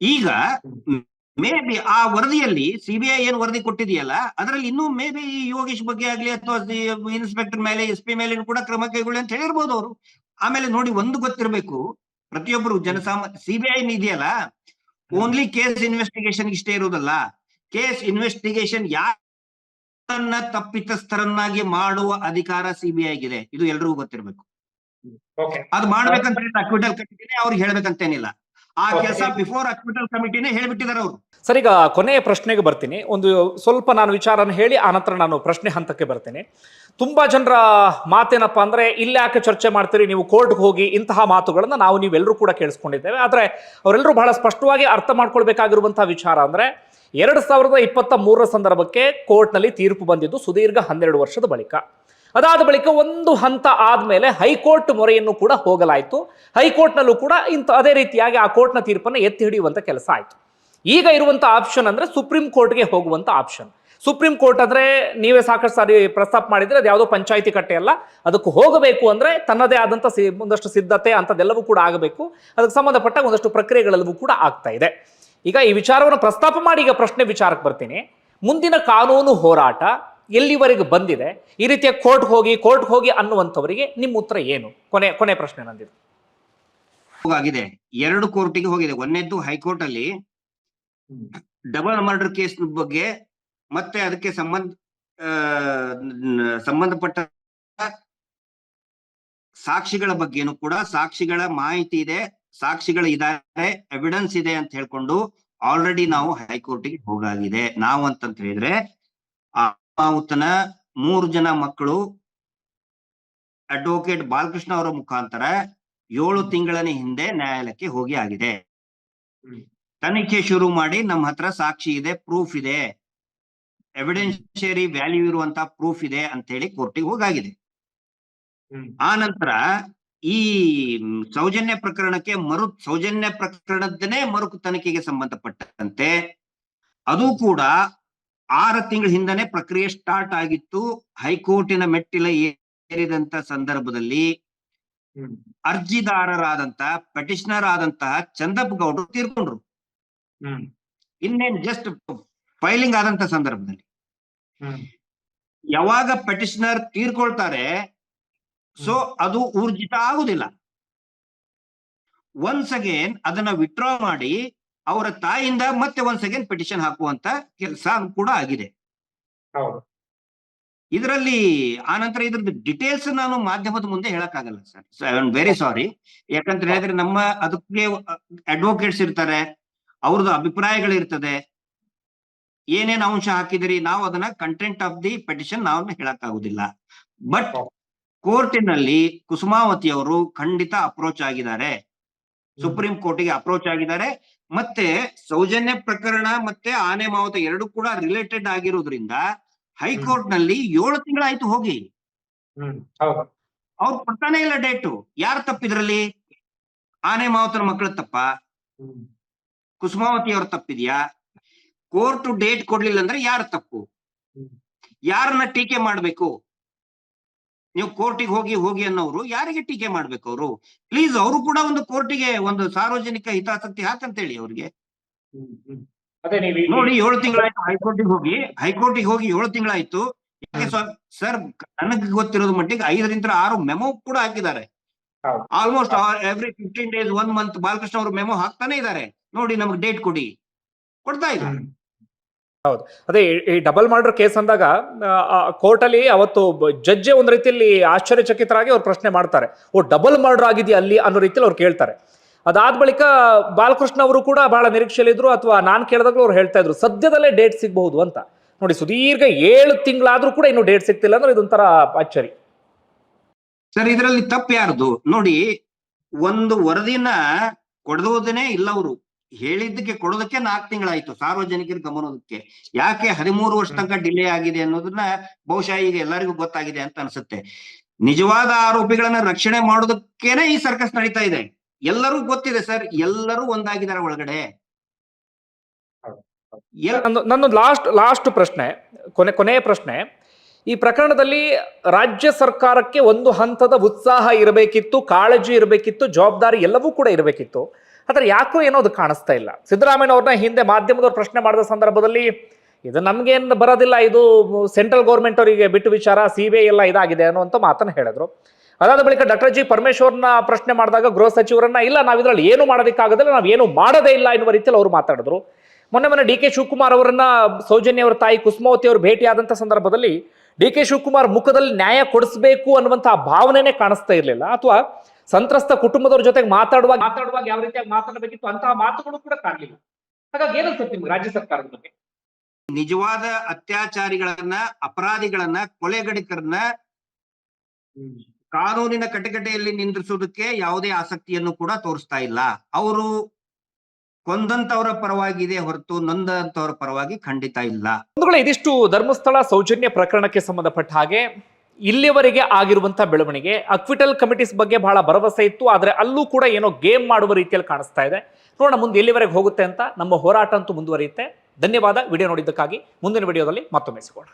ಈಗ ಮೇ ಬಿ ಆ ವರದಿಯಲ್ಲಿ ಸಿಬಿಐ ಏನ್ ವರದಿ ಕೊಟ್ಟಿದೆಯಲ್ಲ, ಅದರಲ್ಲಿ ಇನ್ನೂ ಮೇ ಬಿ ಯೋಗೇಶ್ ಬಗ್ಗೆ ಆಗ್ಲಿ ಅಥವಾ ಇನ್ಸ್ಪೆಕ್ಟರ್ ಮೇಲೆ ಎಸ್ ಪಿ ಮೇಲೆ ಕೂಡ ಕ್ರಮ ಕೈಗೊಳ್ಳಿ ಅಂತ ಹೇಳಿರ್ಬೋದು ಅವರು. ಆಮೇಲೆ ನೋಡಿ, ಒಂದು ಗೊತ್ತಿರಬೇಕು ಪ್ರತಿಯೊಬ್ಬರು ಜನಸಾಮಾನ್ಯ ಸಿಬಿಐ ಇದೆಯಲ್ಲ? ಓನ್ಲಿ ಕೇಸ್ ಇನ್ವೆಸ್ಟಿಗೇಷನ್ ಇಷ್ಟೇ ಇರುವುದಲ್ಲ? ಕೇಸ್ ಇನ್ವೆಸ್ಟಿಗೇಷನ್ ಯಾರನ್ನ ತಪ್ಪಿತಸ್ಥರನ್ನಾಗಿ ಮಾಡುವ ಅಧಿಕಾರ ಸಿಬಿಐಗಿದೆ ಇದು ಎಲ್ರಿಗೂ ಗೊತ್ತಿರಬೇಕು. ಅದು ಮಾಡ್ಬೇಕಂತ ಅಕ್ವಿಟಲ್ ಕಮಿಟಿನೇ ಅವ್ರಿಗೆ ಹೇಳ್ಬೇಕಂತೇನಿಲ್ಲ. ಆ. ಕೆಲಸ ಬಿಫೋರ್ ಹಾಸ್ಪಿಟಲ್ ಕಮಿಟಿನೇ ಹೇಳ್ಬಿಟ್ಟಿದ್ದಾರೆ ಅವರು. ಸರ್ ಈಗ ಕೊನೆಯ ಪ್ರಶ್ನೆಗೆ ಬರ್ತೀನಿ. ಒಂದು ಸ್ವಲ್ಪ ನಾನು ವಿಚಾರನ ಹೇಳಿ ಆನಂತರ ನಾನು ಪ್ರಶ್ನೆ ಹಂತಕ್ಕೆ ಬರ್ತೀನಿ. ತುಂಬಾ ಜನರ ಮಾತೇನಪ್ಪ ಅಂದ್ರೆ ಇಲ್ಲಿ ಯಾಕೆ ಚರ್ಚೆ ಮಾಡ್ತೀರಿ? ನೀವು ಕೋರ್ಟ್ಗೆ ಹೋಗಿ ಇಂತಹ ಮಾತುಗಳನ್ನ ನಾವು ನೀವೆಲ್ಲರೂ ಕೂಡ ಕೇಳಿಸ್ಕೊಂಡಿದ್ದೇವೆ. ಆದ್ರೆ ಅವರೆಲ್ಲರೂ ಬಹಳ ಸ್ಪಷ್ಟವಾಗಿ ಅರ್ಥ ಮಾಡ್ಕೊಳ್ಬೇಕಾಗಿರುವಂತಹ ವಿಚಾರ ಅಂದ್ರೆ ಎರಡು ಸಾವಿರದ ಇಪ್ಪತ್ತ ಮೂರರ ಸಂದರ್ಭಕ್ಕೆ ಕೋರ್ಟ್ನಲ್ಲಿ ತೀರ್ಪು ಬಂದಿದ್ದು ಸುದೀರ್ಘ ಹನ್ನೆರಡು ವರ್ಷದ ಬಳಿಕ. ಅದಾದ ಬಳಿಕ ಒಂದು ಹಂತ ಆದಮೇಲೆ ಹೈಕೋರ್ಟ್ ಮೊರೆಯನ್ನು ಕೂಡ ಹೋಗಲಾಯಿತು. ಹೈಕೋರ್ಟ್ನಲ್ಲೂ ಕೂಡ ಇಂಥ ಅದೇ ರೀತಿಯಾಗಿ ಆ ಕೋರ್ಟ್ನ ತೀರ್ಪನ್ನು ಎತ್ತಿ ಹಿಡಿಯುವಂತ ಕೆಲಸ ಆಯಿತು. ಈಗ ಇರುವಂತ ಆಪ್ಷನ್ ಅಂದ್ರೆ ಸುಪ್ರೀಂ ಕೋರ್ಟ್ಗೆ ಹೋಗುವಂತ ಆಪ್ಷನ್. ಸುಪ್ರೀಂ ಕೋರ್ಟ್ ಅಂದ್ರೆ ನೀವೇ ಸಾಕಷ್ಟು ಸಾರಿ ಪ್ರಸ್ತಾಪ ಮಾಡಿದ್ರೆ ಅದು ಯಾವುದೋ ಪಂಚಾಯಿತಿ ಕಟ್ಟೆ ಅಲ್ಲ. ಅದಕ್ಕೆ ಹೋಗಬೇಕು ಅಂದ್ರೆ ತನ್ನದೇ ಆದಂತ ಸಿ ಒಂದಷ್ಟು ಸಿದ್ಧತೆ ಅಂಥದ್ದೆಲ್ಲವೂ ಕೂಡ ಆಗಬೇಕು. ಅದಕ್ಕೆ ಸಂಬಂಧಪಟ್ಟ ಒಂದಷ್ಟು ಪ್ರಕ್ರಿಯೆಗಳೆಲ್ಲವೂ ಕೂಡ ಆಗ್ತಾ ಇದೆ. ಈಗ ಈ ವಿಚಾರವನ್ನು ಪ್ರಸ್ತಾಪ ಮಾಡಿ ಈಗ ಪ್ರಶ್ನೆ ವಿಚಾರಕ್ಕೆ ಬರ್ತೀನಿ. ಮುಂದಿನ ಕಾನೂನು ಹೋರಾಟ ಎಲ್ಲಿವರೆಗೆ ಬಂದಿದೆ ಈ ರೀತಿಯ ಕೋರ್ಟ್ ಹೋಗಿ ಕೋರ್ಟ್ ಹೋಗಿ ಅನ್ನುವಂಥವರಿಗೆ ನಿಮ್ಮ ಉತ್ತರ ಏನು? ಕೊನೆ ಕೊನೆ ಪ್ರಶ್ನೆ ನಂದಿದೆ ಆಗಿದೆ ಎರಡು ಕೋರ್ಟಿಗೆ ಹೋಗಿದೆ. ಒಂದನೇದ್ದು ಹೈಕೋರ್ಟ್ ಅಲ್ಲಿ ಡಬಲ್ ಮರ್ಡರ್ ಕೇಸ್ ಬಗ್ಗೆ ಮತ್ತೆ ಅದಕ್ಕೆ ಸಂಬಂಧ ಆ, ಸಂಬಂಧಪಟ್ಟ ಸಾಕ್ಷಿಗಳ ಬಗ್ಗೆನೂ ಕೂಡ ಸಾಕ್ಷಿಗಳ ಮಾಹಿತಿ ಇದೆ ಸಾಕ್ಷಿಗಳು ಇದಾರೆ ಎವಿಡೆನ್ಸ್ ಇದೆ ಅಂತ ಹೇಳ್ಕೊಂಡು ಆಲ್ರೆಡಿ ನಾವು ಹೈಕೋರ್ಟಿಗೆ ಹೋಗಾಗಿದೆ. ನಾವು ಅಂತಂತ ಹೇಳಿದ್ರೆ ಅನಾಹುತನ ಮೂರು ಜನ ಮಕ್ಕಳು ಅಡ್ವೊಕೇಟ್ ಬಾಲಕೃಷ್ಣ ಅವರ ಮುಖಾಂತರ ಏಳು ತಿಂಗಳನ ಹಿಂದೆ ನ್ಯಾಯಾಲಯಕ್ಕೆ ಹೋಗಿ ಆಗಿದೆ. ತನಿಖೆ ಶುರು ಮಾಡಿ ನಮ್ಮ ಹತ್ರ ಸಾಕ್ಷಿ ಇದೆ ಪ್ರೂಫ್ ಇದೆ. ಎವಿಡೆನ್ಷಿಯರಿ ವ್ಯಾಲ್ಯೂ ಇರುವಂತ ಪ್ರೂಫ್ ಇದೆ ಅಂತ ಹೇಳಿ ಕೋರ್ಟಿಗೆ ಹೋಗಾಗಿದೆ. ಆ ನಂತರ ಈ ಸೌಜನ್ಯ ಪ್ರಕರಣಕ್ಕೆ ಮರು ಸೌಜನ್ಯ ಪ್ರಕರಣದನೇ ಮರು ತನಿಖೆಗೆ ಸಂಬಂಧಪಟ್ಟಂತೆ ಅದು ಕೂಡ ಆರು ತಿಂಗಳ ಹಿಂದನೆ ಪ್ರಕ್ರಿಯೆ ಸ್ಟಾರ್ಟ್ ಆಗಿತ್ತು. ಹೈಕೋರ್ಟಿನ ಮೆಟ್ಟಿಲ ಏರಿದಂತ ಸಂದರ್ಭದಲ್ಲಿ ಅರ್ಜಿದಾರರಾದಂತ ಪೆಟಿಷನರ್ ಆದಂತಹ ಚಂದಪ್ಪ ಗೌಡ್ರು ತೀರ್ಕೊಂಡ್ರು. ಇನ್ನೇನ್ ಜಸ್ಟ್ ಫೈಲಿಂಗ್ ಆದಂತ ಸಂದರ್ಭದಲ್ಲಿ. ಯಾವಾಗ ಪೆಟಿಷನರ್ ತೀರ್ಕೊಳ್ತಾರೆ ಸೊ ಅದು ಊರ್ಜಿತ ಆಗುದಿಲ್ಲ. ಒನ್ಸ್ ಅಗೇನ್ ಅದನ್ನ ವಿತ್ಡ್ರಾ ಮಾಡಿ ಅವರ ತಾಯಿಯಿಂದ ಮತ್ತೆ ಒಂದ್ ಸೆಕೆಂಡ್ ಪಿಟಿಷನ್ ಹಾಕುವಂತ ಕೆಲಸ ಕೂಡ ಆಗಿದೆ. ಇದರಲ್ಲಿ ಆನಂತರ ಇದ್ರದ್ದು ಡಿಟೇಲ್ಸ್ ನಾನು ಮಾಧ್ಯಮದ ಮುಂದೆ ಹೇಳಕ್ಕಾಗಲ್ಲ sir I am very sorry ಯಾಕಂತ ಹೇಳಿದ್ರೆ ನಮ್ಮ ಅದಕ್ಕೆ ಅಡ್ವೊಕೇಟ್ಸ್ ಇರ್ತಾರೆ ಅವ್ರದ್ದು ಅಭಿಪ್ರಾಯಗಳಿರ್ತದೆ ಏನೇನ್ ಅಂಶ ಹಾಕಿದಿರಿ ನಾವು ಅದನ್ನ ಕಂಟೆಂಟ್ ಆಫ್ ದಿ ಪೆಟಿಷನ್ ನಾವು ಹೇಳಕ್ಕಾಗುದಿಲ್ಲ. ಬಟ್ ಕೋರ್ಟಿನಲ್ಲಿ ಕುಸುಮಾವತಿ ಅವರು ಖಂಡಿತ ಅಪ್ರೋಚ್ ಆಗಿದ್ದಾರೆ. ಸುಪ್ರೀಂ ಕೋರ್ಟಿಗೆ ಅಪ್ರೋಚ್ ಆಗಿದ್ದಾರೆ. ಮತ್ತೆ ಸೌಜನ್ಯ ಪ್ರಕರಣ ಮತ್ತೆ ಆನೆ ಮಾವುತ ಎರಡು ಕೂಡ ರಿಲೇಟೆಡ್ ಆಗಿರೋದ್ರಿಂದ ಹೈಕೋರ್ಟ್ನಲ್ಲಿ ಏಳು ತಿಂಗಳಾಯ್ತು ಹೋಗಿ. ಅವ್ರು ಕೊಡ್ತಾನೆ ಇಲ್ಲ ಡೇಟು. ಯಾರು ತಪ್ಪಿದ್ರಲ್ಲಿ ಆನೆ ಮಾವುತನ ಮಕ್ಕಳ ತಪ್ಪ? ಕುಸುಮಾವತಿ ಅವ್ರ ತಪ್ಪಿದ್ಯಾ? ಕೋರ್ಟ್ ಡೇಟ್ ಕೊಡ್ಲಿಲ್ಲ ಅಂದ್ರೆ ಯಾರು ತಪ್ಪು. ಯಾರನ್ನ ಟೀಕೆ ಮಾಡ್ಬೇಕು? ನೀವು ಕೋರ್ಟಿಗೆ ಹೋಗಿ ಹೋಗಿ ಅನ್ನೋರು ಯಾರಿಗೆ ಟೀಕೆ ಮಾಡ್ಬೇಕು ಅವರು? ಪ್ಲೀಸ್ ಅವರು ಕೂಡ ಒಂದು ಕೋರ್ಟಿಗೆ ಒಂದು ಸಾರ್ವಜನಿಕ ಹಿತಾಸಕ್ತಿ ಹಾಕಂತೇಳಿ ಅವ್ರಿಗೆ. ನೋಡಿ ಏಳು ತಿಂಗಳಾಯ್ತು ಹೈಕೋರ್ಟಿಗೆ ಹೋಗಿ ಹೈಕೋರ್ಟಿಗೆ ಹೋಗಿ ಏಳು ತಿಂಗಳಾಯ್ತು. ಸರ್ ನನಗೆ ಗೊತ್ತಿರೋದು ಮಟ್ಟಿಗೆ ಐದರಿಂದ ಆರು ಮೆಮೊ ಕೂಡ ಹಾಕಿದ್ದಾರೆ. Almost every fifteen days one month Balakrishna ಅವರು ಮೆಮೊ ಹಾಕ್ತಾನೆ ಇದ್ದಾರೆ. ನೋಡಿ ನಮಗೆ ಡೇಟ್ ಕೊಡಿ. ಕೊಡ್ತಾ ಇಲ್ಲ ಹ್ಮ್ ಅದೇ ಈ- ಡಬಲ್ ಮರ್ಡರ್ ಕೇಸ್ ಅಂದಾಗ ಕೋರ್ಟಲ್ಲಿ ಅವತ್ತು ಜಡ್ಜೆ ಒಂದು ರೀತಿಯಲ್ಲಿ ಆಶ್ಚರ್ಯಚಕಿತರಾಗಿ ಅವ್ರು ಪ್ರಶ್ನೆ ಮಾಡ್ತಾರೆ. ಓ ಡಬಲ್ ಮರ್ಡರ್ ಆಗಿದೆಯಾ ಅಲ್ಲಿ ಅನ್ನೋ ರೀತಿಯಲ್ಲಿ ಅವ್ರು ಕೇಳ್ತಾರೆ. ಅದಾದ ಬಳಿಕ ಬಾಲಕೃಷ್ಣ ಅವರು ಕೂಡ ಬಹಳ ನಿರೀಕ್ಷೆಯಲ್ಲಿದ್ರು ಅಥವಾ ನಾನು ಕೇಳಿದಾಗಲೂ ಅವ್ರು ಹೇಳ್ತಾ ಇದ್ರು, ಸದ್ಯದಲ್ಲೇ ಡೇಟ್ ಸಿಗಬಹುದು ಅಂತ. ನೋಡಿ, ಸುದೀರ್ಘ ಏಳು ತಿಂಗಳಾದ್ರೂ ಕೂಡ ಇನ್ನು ಡೇಟ್ ಸಿಗ್ತಿಲ್ಲ ಅಂದ್ರೆ ಇದೊಂಥರ ಅಚ್ಚರಿ. ಸರ್, ಇದರಲ್ಲಿ ತಪ್ಪು ಯಾರ್ದು? ನೋಡಿ, ಒಂದು ವರದಿನ ಕೊಡದೋದನೇ ಇಲ್ಲ ಅವರು. ಹೇಳಿದ್ದಕ್ಕೆ ಕೊಡೋದಕ್ಕೆ ನಾಲ್ಕು ತಿಂಗಳಾಯ್ತು, ಸಾರ್ವಜನಿಕರ ಗಮನದಕ್ಕೆ ಯಾಕೆ ಹದಿಮೂರು ವರ್ಷ ತನಕ ಡಿಲೇ ಆಗಿದೆ ಅನ್ನೋದನ್ನ ಬಹುಶಃ ಈಗ ಎಲ್ಲರಿಗೂ ಗೊತ್ತಾಗಿದೆ ಅಂತ ಅನ್ಸುತ್ತೆ. ನಿಜವಾದ ಆರೋಪಿಗಳನ್ನ ರಕ್ಷಣೆ ಮಾಡೋದಕ್ಕೇನೆ ಈ ಸರ್ಕಸ್ ನಡೀತಾ ಇದೆ. ಎಲ್ಲರೂ ಗೊತ್ತಿದೆ ಸರ್ ಎಲ್ಲರೂ ಒಂದಾಗಿದ್ದಾರೆ ಒಳಗಡೆ. ನನ್ನ ಲಾಸ್ಟ್ ಲಾಸ್ಟ್ ಪ್ರಶ್ನೆ, ಕೊನೆ, ಕೊನೆಯ ಪ್ರಶ್ನೆ. ಈ ಪ್ರಕರಣದಲ್ಲಿ ರಾಜ್ಯ ಸರ್ಕಾರಕ್ಕೆ ಒಂದು ಹಂತದ ಉತ್ಸಾಹ ಇರಬೇಕಿತ್ತು, ಕಾಳಜಿ ಇರಬೇಕಿತ್ತು, ಜವಾಬ್ದಾರಿ ಎಲ್ಲವೂ ಕೂಡ ಇರಬೇಕಿತ್ತು. ಆದರೆ ಯಾಕೋ ಏನೋ ಅದು ಕಾಣಿಸ್ತಾ ಇಲ್ಲ. ಸಿದ್ದರಾಮಯ್ಯ ಅವ್ರನ್ನ ಹಿಂದೆ ಮಾಧ್ಯಮದವ್ರು ಪ್ರಶ್ನೆ ಮಾಡಿದ ಸಂದರ್ಭದಲ್ಲಿ ಇದು ನಮಗೇನು ಬರೋದಿಲ್ಲ, ಇದು ಸೆಂಟ್ರಲ್ ಗೌರ್ಮೆಂಟ್ ಅವರಿಗೆ ಬಿಟ್ಟು ವಿಚಾರ ಸಿ ಬಿ ಐ ಎಲ್ಲ ಇದಾಗಿದೆ ಅನ್ನುವಂಥ ಮಾತನ್ನು ಹೇಳಿದ್ರು. ಅದಾದ ಬಳಿಕ ಡಾಕ್ಟರ್ ಜಿ ಪರಮೇಶ್ವರ್ನ ಪ್ರಶ್ನೆ ಮಾಡಿದಾಗ ಗೃಹ ಸಚಿವರನ್ನ, ಇಲ್ಲ ನಾವು ಇದರಲ್ಲಿ ಏನು ಮಾಡೋದಕ್ಕಾಗದಿಲ್ಲ ನಾವು ಏನು ಮಾಡೋದೇ ಇಲ್ಲ ಎನ್ನುವ ರೀತಿಯಲ್ಲಿ ಅವರು ಮಾತಾಡಿದ್ರು. ಮೊನ್ನೆ ಮೊನ್ನೆ ಡಿ ಕೆ ಶಿವಕುಮಾರ್ ಅವರನ್ನ ಸೌಜನ್ಯ ಅವರ ತಾಯಿ ಕುಸುಮಾವತಿ ಅವರು ಭೇಟಿಯಾದಂಥ ಸಂದರ್ಭದಲ್ಲಿ ಡಿ ಕೆ ಶಿವಕುಮಾರ್ ಮುಖದಲ್ಲಿ ನ್ಯಾಯ ಕೊಡಿಸಬೇಕು ಅನ್ನುವಂಥ ಭಾವನೆನೇ ಕಾಣಿಸ್ತಾ ಇರಲಿಲ್ಲ. ಅಥವಾ ಸಂತ್ರಸ್ತ ಕುಟುಂಬದವ್ರ ಜೊತೆಗೆ ಮಾತಾಡುವಾಗ ಮಾತಾಡುವಾಗ ಯಾವ ರೀತಿಯಾಗಿ ಮಾತಾಡಬೇಕಿತ್ತು ಅಂತಹ ಮಾತುಗಳು ಕೂಡ ಕಾಣಲಿಲ್ಲ. ಹಾಗಾಗಿ ಏನನ್ಸುತ್ತೆ ನಿಮ್ಗೆ ರಾಜ್ಯ ಸರ್ಕಾರದ ಬಗ್ಗೆ? ನಿಜವಾದ ಅತ್ಯಾಚಾರಿಗಳನ್ನ ಅಪರಾಧಿಗಳನ್ನ ಕೊಲೆಗಡಿಕರನ್ನ ಕಾನೂನಿನ ಕಟಕಟೆಯಲ್ಲಿ ನಿಂದ್ರಿಸೋದಕ್ಕೆ ಯಾವುದೇ ಆಸಕ್ತಿಯನ್ನು ಕೂಡ ತೋರಿಸ್ತಾ ಇಲ್ಲ. ಅವರು ಕೊಂದಂತವರ ಪರವಾಗಿದೆ ಹೊರತು ನೊಂದಂತವರ ಪರವಾಗಿ ಖಂಡಿತ ಇಲ್ಲ. ಇದಿಷ್ಟು ಧರ್ಮಸ್ಥಳ ಸೌಜನ್ಯ ಪ್ರಕರಣಕ್ಕೆ ಸಂಬಂಧಪಟ್ಟ ಹಾಗೆ ಇಲ್ಲಿಯವರೆಗೆ ಆಗಿರುವಂತಹ ಬೆಳವಣಿಗೆ ಅಕ್ವಿಟಲ್ ಕಮಿಟೀಸ್ ಬಗ್ಗೆ ಬಹಳ ಭರವಸೆ ಇತ್ತು, ಆದರೆ ಅಲ್ಲೂ ಕೂಡ ಏನೋ ಗೇಮ್ ಮಾಡುವ ರೀತಿಯಲ್ಲಿ ಕಾಣಿಸ್ತಾ ಇದೆ. ನೋಡೋಣ ಮುಂದೆ ಎಲ್ಲಿವರೆಗೆ ಹೋಗುತ್ತೆ ಅಂತ ನಮ್ಮ ಹೋರಾಟ ಅಂತೂ ಮುಂದುವರಿಯುತ್ತೆ. ಧನ್ಯವಾದ, ವಿಡಿಯೋ ನೋಡಿದ್ದಕ್ಕಾಗಿ ಮುಂದಿನ ವಿಡಿಯೋದಲ್ಲಿ ಮತ್ತೊಮ್ಮೆ ಸಿಗೋಣ.